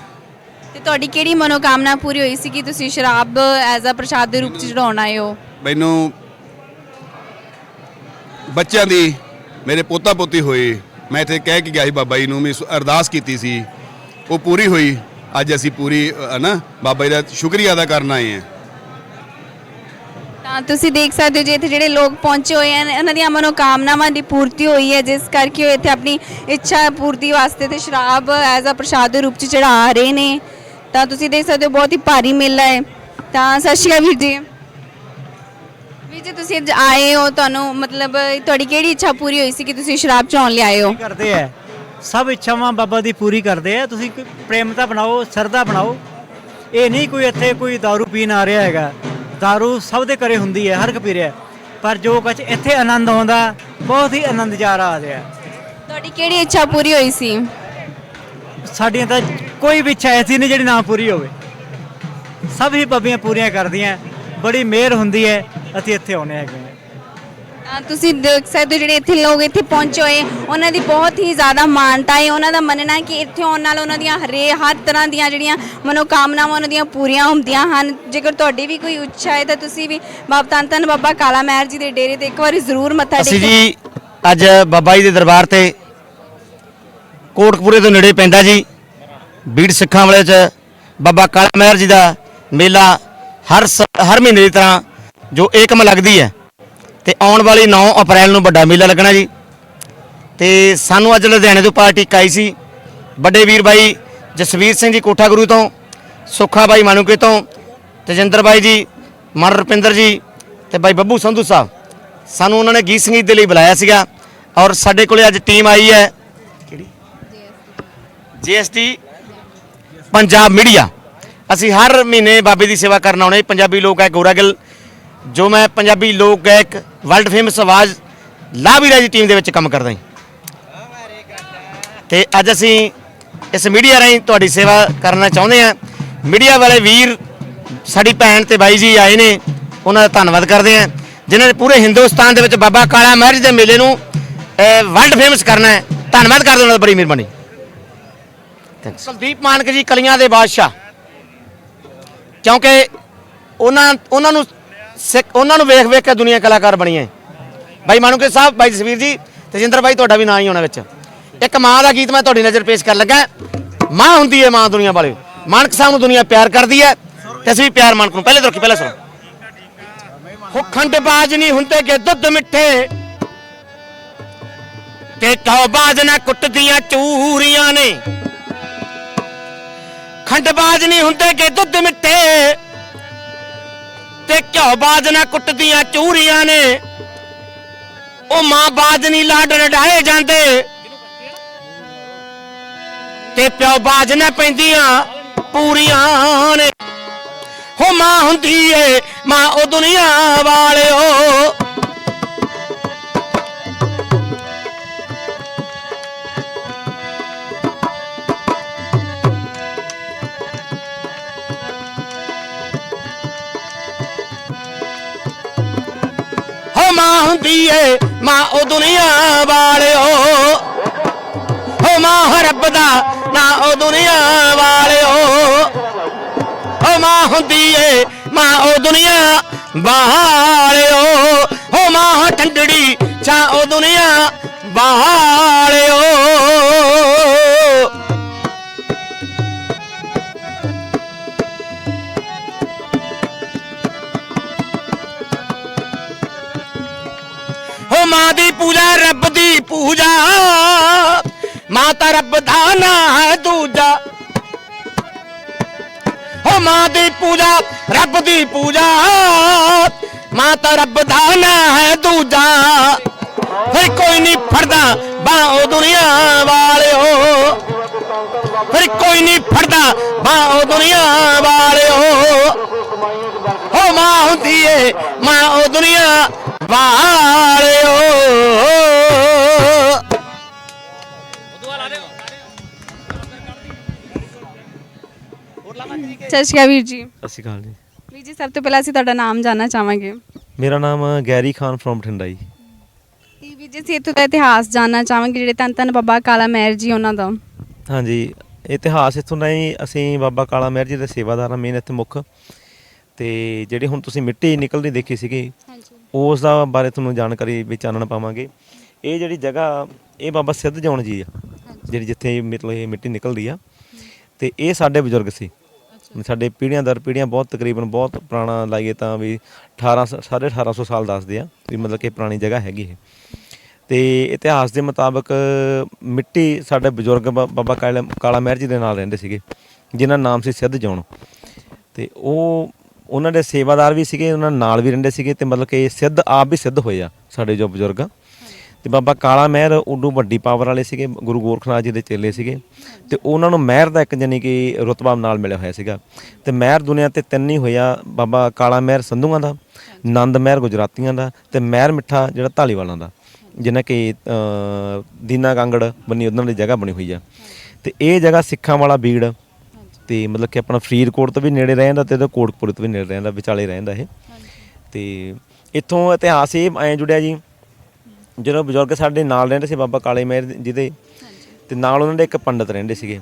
ਤੇ ਤੁਹਾਡੀ ਕਿਹੜੀ ਮਨੋਕਾਮਨਾ ਪੂਰੀ ਹੋਈ ਸੀ ਕਿ ਤੁਸੀਂ ਸ਼ਰਾਬ ਐਜ਼ ਅ ਪ੍ਰਸ਼ਾਦ ਦੇ ਰੂਪ ਚ ਚੜਾਉਣ ਆਏ ਹੋ? ਮੈਨੂੰ ਬੱਚਿਆਂ ਦੀ ਮੇਰੇ ਪੋਤਾ ਪੋਤੀ ਹੋਏ ਮੈਂ ਇੱਥੇ ਕਹਿ ਕੇ ਗਿਆ ਸੀ ਬਾਬਾ ਜੀ ਨੂੰ ਮੈਂ ਅਰਦਾਸ ਕੀਤੀ ਸੀ। ਉਹ ਪੂਰੀ ਹੋਈ। ਅੱਜ ਅਸੀਂ ਪੂਰੀ ਅ, ਬਾਬਾ ਜੀ ਦਾ ਸ਼ੁਕਰੀਆ ਅਦਾ ਕਰਨ ਆਏ ਹਾਂ। ਤਾਂ ਤੁਸੀਂ ਦੇਖ ਸਕਦੇ ਹੋ ਜੇ ਇੱਥੇ ਜਿਹੜੇ ਲੋਕ ਪਹੁੰਚੇ ਹੋਏ ਹਨ ਉਹਨਾਂ ਦੀਆਂ ਮਨੋਕਾਮਨਾਵਾਂ ਦੀ ਪੂਰਤੀ ਹੋਈ ਹੈ ਜਿਸ ਕਰਕੇ ਉਹ ਇੱਥੇ ਆਪਣੀ ਇੱਛਾ ਪੂਰਤੀ ਵਾਸਤੇ ਤੇ ਸ਼ਰਾਬ ਐਜ਼ ਅ ਪ੍ਰਸ਼ਾਦ ਦੇ ਰੂਪ ਚ ਚੜਾ ਰਹੇ ਨੇ। ਤਾਂ ਤੁਸੀਂ ਦੇਖ ਸਕਦੇ ਹੋ ਬਹੁਤ ਹੀ ਭਾਰੀ ਮੇਲਾ ਹੈ। ਤਾਂ ਸਤਿ ਸ਼੍ਰੀ ਅਕਾਲ ਵੀਰ ਜੀ। ਵੀਰ ਜੀ ਤੁਸੀਂ ਅੱਜ ਆਏ ਹੋ ਤੁਹਾਨੂੰ ਮਤਲਬ ਤੁਹਾਡੀ ਕਿਹੜੀ ਇੱਛਾ ਪੂਰੀ ਹੋਈ ਸੀ ਕਿ ਤੁਸੀਂ ਸ਼ਰਾਬ ਚੜਾਉਣ ਲਈ ਆਏ ਹੋ ਕਰਦੇ ਆ ਸਭ ਇੱਛਾਵਾਂ ਬਾਬਾ ਦੀ ਪੂਰੀ ਕਰਦੇ ਆ ਤੁਸੀਂ ਕੋਈ ਪ੍ਰੇਮਤਾ ਬਣਾਓ ਸਰਦਾ ਬਣਾਓ ਇਹ ਨਹੀਂ ਕੋਈ ਇੱਥੇ ਕੋਈ दारू ਪੀਣ ਆ ਰਿਹਾ ਹੈਗਾ दारू ਸਭ ਦੇ ਘਰੇ ਹੁੰਦੀ ਹੈ ਹਰ ਇੱਕ ਪੀ ਰਿਹਾ ਪਰ ਜੋ ਕੁਛ ਇੱਥੇ ਆਨੰਦ ਆਉਂਦਾ ਬਹੁਤ ਹੀ ਆਨੰਦ ਜਾ ਰਿਹਾ ਆ ਰਿਹਾ ਤੁਹਾਡੀ ਕਿਹੜੀ ਇੱਛਾ ਪੂਰੀ ਹੋਈ ਸੀ ਸਾਡੀਆਂ ਤਾਂ ਕੋਈ ਵੀ ਇੱਛਾ ਐਸੀ ਨਹੀਂ ਜਿਹੜੀ ਨਾ ਪੂਰੀ ਹੋਵੇ ਸਭ ਹੀ ਬਾਬੀਆਂ ਪੂਰੀਆਂ ਕਰਦੀਆਂ ਬੜੀ ਮਿਹਰ ਹੁੰਦੀ ਹੈ ਅਸੀਂ ਇੱਥੇ ਆਉਨੇ ਹੈਗੇ ਹਾਂ। ਤੁਸੀਂ ਦੇਖ ਸਕਦੇ ਹੋ ਜਿਹੜੇ ਇੱਥੇ ਲੋਕ ਇੱਥੇ ਪਹੁੰਚੇ ਹੋਏ ਉਹਨਾਂ ਦੀ ਬਹੁਤ ਹੀ ਜ਼ਿਆਦਾ ਮਾਨਤਾ ਹੈ। ਉਹਨਾਂ ਦਾ ਮੰਨਣਾ ਹੈ ਕਿ ਇੱਥੇ ਆਉਣ ਨਾਲ ਉਹਨਾਂ ਦੀਆਂ ਹਰੇ ਹਰ ਤਰ੍ਹਾਂ ਦੀਆਂ ਜਿਹੜੀਆਂ ਮਨੋਕਾਮਨਾਵਾਂ ਉਹਨਾਂ ਦੀਆਂ ਪੂਰੀਆਂ ਹੁੰਦੀਆਂ ਹਨ। ਜੇਕਰ ਤੁਹਾਡੀ ਵੀ ਕੋਈ ਇੱਛਾ ਹੈ ਤਾਂ ਤੁਸੀਂ ਵੀ ਬਾਬਾ ਧੰਨ ਧੰਨ ਬਾਬਾ ਕਾਲਾ ਮਹਿਰ ਜੀ ਦੇ ਡੇਰੇ ਤੇ ਇੱਕ ਵਾਰੀ ਜ਼ਰੂਰ ਮੱਥਾ ਅਸੀਂ ਟੇਕੋ। ਜੀ ਅੱਜ ਬਾਬਾ ਜੀ ਦੇ ਦਰਬਾਰ ਤੇ ਕੋਟਕਪੂਰੇ ਤੋਂ ਨੇੜੇ ਪੈਂਦਾ ਜੀ। ਬੀੜ ਸਿੱਖਾਂ ਵਾਲੇ ਚ ਬਾਬਾ ਕਾਲਾ ਮਹਿਰ ਜੀ ਦਾ ਮੇਲਾ ਹਰ ਸ- ਹਰ ਮਹੀਨੇ ਦੀ ਤਰ੍ਹਾਂ ਜੋ ਏਕਮ ਲੱਗਦੀ ਹੈ। ਤੇ ਆਉਣ ਵਾਲੀ 9 ਅਪ੍ਰੈਲ ਨੂੰ ਵੱਡਾ ਮੇਲਾ ਲੱਗਣਾ ਜੀ। ਤੇ ਸਾਨੂੰ ਅੱਜ ਲੁਧਿਆਣੇ ਤੋਂ ਪਾਰਟੀ ਇੱਕ ਆਈ ਸੀ। ਵੱਡੇ ਵੀਰ ਬਾਈ ਜਸਵੀਰ ਸਿੰਘ ਜੀ ਕੋਠਾ ਗੁਰੂ ਤੋਂ, ਸੁੱਖਾ ਬਾਈ ਮਾਨੂਕੇ ਤੋਂ, ਤੇਜਿੰਦਰ ਬਾਈ ਜੀ, ਮਨ ਰੁਪਿੰਦਰ ਜੀ ਤੇ ਬਾਈ ਬੱਬੂ ਸੰਧੂ ਸਾਹਿਬ। ਸਾਨੂੰ ਉਹਨਾਂ ਨੇ ਗੀਤ ਸੰਗੀਤ ਦੇ ਲਈ ਬੁਲਾਇਆ ਸੀਗਾ ਔਰ ਸਾਡੇ ਕੋਲੇ ਅੱਜ ਟੀਮ ਆਈ ਹੈ। ਕਿਹੜੀ? GST Punjab media. ਅਸੀਂ ਹਰ ਮਹੀਨੇ ਬਾਬੇ ਦੀ ਸੇਵਾ ਕਰਨ ਆਉਣੇ। ਪੰਜਾਬੀ ਲੋਕ ਹੈ ਗੋਰਾਗਿੱਲ ਜੋ ਮੈਂ ਪੰਜਾਬੀ ਲੋਕ ਗਾਇਕ ਵਰਲਡ ਫੇਮਸ ਆਵਾਜ਼ ਲਾਵੀਰਾ ਦੀ ਟੀਮ ਦੇ ਵਿੱਚ ਕੰਮ ਕਰਦਾ ਹਾਂ ਤੇ ਅੱਜ ਅਸੀਂ ਇਸ ਮੀਡੀਆ ਰਾਹੀਂ ਤੁਹਾਡੀ ਸੇਵਾ ਕਰਨਾ ਚਾਹੁੰਦੇ ਹਾਂ। ਮੀਡੀਆ ਵਾਲੇ ਵੀਰ, ਸਾਡੀ ਭੈਣ ਤੇ ਬਾਈ ਜੀ ਆਏ ਨੇ, ਉਹਨਾਂ ਦਾ ਧੰਨਵਾਦ ਕਰਦੇ ਹਾਂ। ਜਿਨ੍ਹਾਂ ਨੇ ਪੂਰੇ ਹਿੰਦੁਸਤਾਨ ਦੇ ਵਿੱਚ ਬਾਬਾ ਕਾਲਾ ਮਹਿਰ ਜੀ ਦੇ ਮੇਲੇ ਨੂੰ ਵਰਲਡ ਫੇਮਸ ਕਰਨਾ ਹੈ। ਧੰਨਵਾਦ ਕਰਦੇ ਉਹਨਾਂ ਦਾ ਬੜੀ ਮਿਹਰਬਾਨੀ। ਕੁਲਦੀਪ ਮਾਨਕ ਜੀ, ਕਲੀਆਂ ਦੇ ਬਾਦਸ਼ਾਹ। ਕਿਉਂਕਿ ਉਹਨਾਂ ਉਹਨਾਂ ਨੂੰ ਸਿੱਖ ਉਹਨਾਂ ਨੂੰ ਵੇਖ ਵੇਖ ਕੇ ਦੁਨੀਆ ਕਲਾਕਾਰ ਬਣੀ ਹੈ ਬਾਈ ਮਾਨੂਕੇ ਸਾਹਿਬ, ਬਾਈ ਜਸਵੀਰ ਜੀ, ਤੇਜਿੰਦਰ ਬਾਈ ਤੁਹਾਡਾ ਵੀ ਨਾਂ ਹੀ ਹੋਣਾ ਵਿੱਚ। ਇੱਕ ਮਾਂ ਦਾ ਗੀਤ ਮੈਂ ਤੁਹਾਡੀ ਨਜ਼ਰ ਪੇਸ਼ ਕਰਨ ਲੱਗਾ ਮਾਂ ਹੁੰਦੀ ਹੈ ਮਾਂ ਦੁਨੀਆ ਵਾਲੇ। ਮਾਨਕ ਸਾਹਿਬ ਨੂੰ ਦੁਨੀਆ ਪਿਆਰ ਕਰਦੀ ਹੈ ਤੇ ਅਸੀਂ ਵੀ ਪਿਆਰ ਮਾਨਕ ਨੂੰ। ਪਹਿਲੇ ਤੋਂ ਰੱਖੀ, ਪਹਿਲਾਂ ਸੁਣੋ। ਹੋ ਖੰਡ ਨਹੀਂ ਹੁੰਦੇ ਕਿ ਦੁੱਧ ਮਿੱਠੇ। ਤੇ ਕਹੋ ਨਾ ਕੁੱਟਦੀਆਂ ਚੂਰੀਆਂ ਨੇ। ਖੰਡ ਬਾਜ ਨਹੀਂ ਹੁੰਦੇ ਕਿ ਦੁੱਧ ਮਿੱਠੇ। ਤੇ ਘਿਓ ਬਾਜ ਨਾ ਕੁੱਟਦੀਆਂ ਚੂਰੀਆਂ ਨੇ। ਉਹ ਮਾਂ ਬਾਜ ਨਹੀਂ ਲਾਡ ਰਡਾਏ ਜਾਂਦੇ। ਤੇ ਪਿਓ ਬਾਜ ਨਾ ਪੈਂਦੀਆਂ ਪੂਰੀਆਂ ਨੇ। ਹੋ ਮਾਂ ਹੁੰਦੀ ਏ, ਮਾਂ ਉਹ ਦੁਨੀਆ ਵਾਲਿਓ। ਮਾਂ ਹੁੰਦੀ ਏ, ਮਾਂ ਉਹ ਦੁਨੀਆ ਵਾਲਿਓ। ਹੋ ਮਾਂ ਰੱਬ ਦਾ ਨਾ ਉਹ ਦੁਨੀਆ ਵਾਲਿਓ। ਹੋ ਮਾਂ ਹੁੰਦੀ ਏ, ਮਾਂ ਉਹ ਦੁਨੀਆ ਵਾਲਿਓ। ਹੋ ਮਾਂ ਠੰਡੜੀ, ਛਾਂ ਉਹ ਦੁਨੀਆ ਵਾਲਿਓ। ਮਾਂ ਦੀ ਪੂਜਾ, ਰੱਬ ਦੀ ਪੂਜਾ। ਮਾਤਾ ਰੱਬ ਦਾ ਨਾਂ ਹੈ ਦੂਜਾ। ਹੋ ਮਾਂ ਦੀ ਪੂਜਾ, ਰੱਬ ਦੀ ਪੂਜਾ। ਮਾਤਾ ਰੱਬ ਦਾ ਨਾਂ ਹੈ ਦੂਜਾ। ਫਿਰ ਕੋਈ ਨਹੀਂ ਫੜਦਾ ਬਾਹੋ ਦੁਨੀਆ ਵਾਲਿਓ। ਫਿਰ ਕੋਈ ਨਹੀਂ ਫੜਦਾ ਬਾਹੋ ਦੁਨੀਆ ਵਾਲਿਓ। ਹੋ ਮਾਂ ਹੁੰਦੀ ਏ, ਮਾਂ ਉਹ ਦੁਨੀਆ ਵਾਲਿਓ। ਸਤਿ ਸ਼੍ਰੀ ਅਕਾਲ ਵੀਰ ਜੀ। ਸਤਿ ਸ਼੍ਰੀ ਅਕਾਲ ਜੀ। ਵੀਰ ਜੀ ਸਭ ਤੋਂ ਪਹਿਲਾਂ ਅਸੀਂ ਤੁਹਾਡਾ ਨਾਮ ਜਾਨਣਾ ਚਾਹਾਂਗੇ। ਮੇਰਾ ਨਾਮ ਗੈਰੀ ਖਾਨ ਫਰੋਮ ਬਠਿੰਡਾ ਜੀ ਤੇ ਵੀਰ ਜੀ ਅਸੀਂ ਇੱਥੋਂ ਦਾ ਇਤਿਹਾਸ ਜਾਨਣਾ ਚਾਹਾਂਗੇ ਜਿਹੜੇ ਧੰਨ ਧੰਨ ਬਾਬਾ ਕਾਲਾ ਮਹਿਰ ਜੀ ਉਹਨਾਂ ਦਾ। ਹਾਂਜੀ ਇਤਿਹਾਸ ਇੱਥੋਂ ਦਾ ਹੀ ਅਸੀਂ ਬਾਬਾ ਕਾਲਾ ਮਹਿਰ ਜੀ ਦੇ ਸੇਵਾਦਾਰ ਮੇਨ ਇੱਥੇ ਮੁੱਖ। ਤੇ ਜਿਹੜੀ ਹੁਣ ਤੁਸੀਂ ਮਿੱਟੀ ਨਿਕਲਦੀ ਦੇਖੀ ਸੀਗੀ ਉਸ ਦਾ ਬਾਰੇ ਤੁਹਾਨੂੰ ਜਾਣਕਾਰੀ ਵਿੱਚ ਚਾਨਣ ਪਾਵਾਂਗੇ। ਇਹ ਜਿਹੜੀ ਜਗ੍ਹਾ ਇਹ ਬਾਬਾ ਸਿੱਧ ਜੌਣ ਜੀ ਆ ਜਿਹੜੀ ਜਿੱਥੇ ਮਤਲਬ ਇਹ ਮਿੱਟੀ ਨਿਕਲਦੀ ਆ। ਤੇ ਇਹ ਸਾਡੇ ਬਜ਼ੁਰਗ ਸੀ। ਸਾਡੇ ਪੀੜ੍ਹੀਆਂ ਦਰ ਪੀੜ੍ਹੀਆਂ ਬਹੁਤ ਤਕਰੀਬਨ ਬਹੁਤ ਪੁਰਾਣਾ ਲਾਈਏ ਤਾਂ ਵੀ 18 ਸਾਢੇ 1800 ਸਾਲ ਦੱਸਦੇ ਆ ਵੀ ਮਤਲਬ ਕਿ ਪੁਰਾਣੀ ਜਗ੍ਹਾ ਹੈਗੀ ਇਹ। ਤੇ ਇਤਿਹਾਸ ਦੇ ਮੁਤਾਬਕ ਮਿੱਟੀ ਸਾਡੇ ਬਜ਼ੁਰਗ ਬਾਬਾ ਕਾਲਾ ਕਾਲਾ ਮਹਿਰ ਜੀ ਦੇ ਨਾਲ ਰਹਿੰਦੇ ਸੀਗੇ ਜਿਨ੍ਹਾਂ ਨਾਮ ਸੀ ਸਿੱਧ ਜੌਣ ਤੇ ਉਹ ਉਹਨਾਂ ਦੇ ਸੇਵਾਦਾਰ ਵੀ ਸੀਗੇ ਉਹਨਾਂ ਨਾਲ ਵੀ ਰਹਿੰਦੇ ਸੀਗੇ ਤੇ ਮਤਲਬ ਕਿ ਸਿੱਧ ਆਪ ਵੀ ਸਿੱਧ ਹੋਏ ਆ ਸਾਡੇ ਜੋ ਬਜ਼ੁਰਗ। ਆ ਤੇ ਬਾਬਾ ਕਾਲਾ ਮਹਿਰ ਉਦੋਂ ਵੱਡੀ ਪਾਵਰ ਵਾਲੇ ਸੀਗੇ ਗੁਰੂ ਗੋਰਖਨਾਥ ਜੀ ਦੇ ਚੇਲੇ ਸੀਗੇ। ਤੇ ਉਹਨਾਂ ਨੂੰ ਮਹਿਰ ਦਾ ਇੱਕ ਜਾਨੀ ਕਿ ਰੁਤਬਾ ਨਾਲ ਮਿਲਿਆ ਹੋਇਆ ਸੀਗਾ। ਤੇ ਮਹਿਰ ਦੁਨੀਆ ਤੇ ਤਿੰਨ ਹੀ ਹੋਇਆ ਬਾਬਾ ਕਾਲਾ ਮਹਿਰ ਸੰਧੂਆਂ ਦਾ ਨੰਦ ਮਹਿਰ ਗੁਜਰਾਤੀਆਂ ਦਾ ਤੇ ਮਹਿਰ ਮਿੱਠਾ ਜਿਹੜਾ ਢਾਲੀਵਾਲਾਂ ਦਾ ਜਿਹਨਾਂ ਕਿ ਅ, ਦੀਨਾ ਕਾਂਗੜ ਬੰਨੀ ਉਹਨਾਂ ਦੀ ਜਗ੍ਹਾ ਬਣੀ ਹੋਈ ਆ। ਤੇ ਇਹ ਜਗ੍ਹਾ ਸਿੱਖਾਂ ਵਾਲਾ ਬੀੜ ਤੇ ਮਤਲਬ ਕਿ ਆਪਣਾ ਫਰੀਦਕੋਟ ਤੋਂ ਵੀ ਨੇੜੇ ਰਹਿੰਦਾ ਤੇ ਇਹਦਾ ਕੋਟਕਪੁਰੇ ਤੋਂ ਵੀ ਨੇੜੇ ਰਹਿੰਦਾ ਵਿਚਾਲੇ ਰਹਿੰਦਾ ਇਹ। ਤੇ ਇੱਥੋਂ ਇਤਿਹਾਸ ਇਹ ਐ ਜੁੜਿਆ ਜੀ ਜਦੋਂ ਬਜ਼ੁਰਗ ਸਾਡੇ ਨਾਲ ਰਹਿੰਦੇ ਸੀ ਬਾਬਾ ਕਾਲੇ ਮਹਿਰ ਜਿਹਦੇ ਤੇ ਨਾਲ ਉਹਨਾਂ ਦੇ ਇੱਕ ਪੰਡਤ ਰਹਿੰਦੇ ਸੀਗੇ।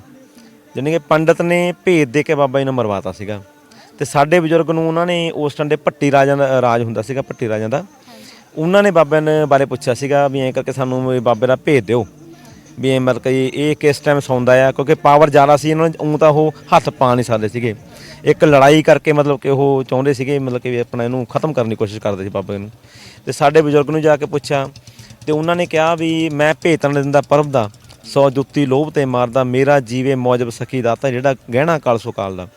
ਜਾਣੀ ਕਿ ਪੰਡਤ ਨੇ ਭੇਦ ਦੇ ਕੇ ਬਾਬਾ ਜੀ ਨੂੰ ਮਰਵਾਤਾ ਸੀਗਾ। ਤੇ ਸਾਡੇ ਬਜ਼ੁਰਗ ਨੂੰ ਉਹਨਾਂ ਨੇ ਉਸ ਟਾਈਮ ਦੇ ਭੱਟੀ ਰਾਜਾਂ ਦਾ ਰਾਜ ਹੁੰਦਾ ਸੀਗਾ ਭੱਟੀ ਰਾਜਾਂ ਦਾ। ਉਹਨਾਂ ਨੇ ਬਾਬੇ ਨੇ ਬਾਰੇ ਪੁੱਛਿਆ ਸੀਗਾ ਵੀ ਐਂ ਕਰਕੇ ਸਾਨੂੰ ਬਾਬੇ ਦਾ ਭੇਜ ਦਿਓ। ਵੀ ਇਹ ਮਤਲਬ ਕਿ ਇਹ ਕਿਸ ਟਾਈਮ ਸੌਂਦਾ ਆ, ਕਿਉਂਕਿ ਪਾਵਰ ਜ਼ਿਆਦਾ ਸੀ ਇਹਨਾਂ ਨੂੰ ਊਂ ਤਾਂ ਉਹ ਹੱਥ ਪਾ ਨਹੀਂ ਸਕਦੇ ਸੀਗੇ। ਇੱਕ ਲੜਾਈ ਕਰਕੇ ਮਤਲਬ ਕਿ ਉਹ ਚਾਹੁੰਦੇ ਸੀਗੇ ਮਤਲਬ ਕਿ ਵੀ ਆਪਣਾ ਇਹਨੂੰ ਖਤਮ ਕਰਨ ਦੀ ਕੋਸ਼ਿਸ਼ ਕਰਦੇ ਸੀ ਬਾਬੇ ਨੂੰ। ਤੇ ਸਾਡੇ ਬਜ਼ੁਰਗ ਨੂੰ ਜਾ ਕੇ ਪੁੱਛਿਆ, ਤੇ ਉਹਨਾਂ ਨੇ ਕਿਹਾ ਵੀ ਮੈਂ ਭੇਤਣ ਦਿੰਦਾ ਪਰਬ ਦਾ, ਸੌ ਜੁੱਤੀ ਲੋਭ ਤੇ ਮਾਰਦਾ, ਮੇਰਾ ਜੀਵੇ ਮੌਜਬ ਸਖੀ ਦਾਤਾ, ਜਿਹੜਾ ਗਹਿਣਾ ਕਾਲਸੋ ਕਾਲ ਦਾ।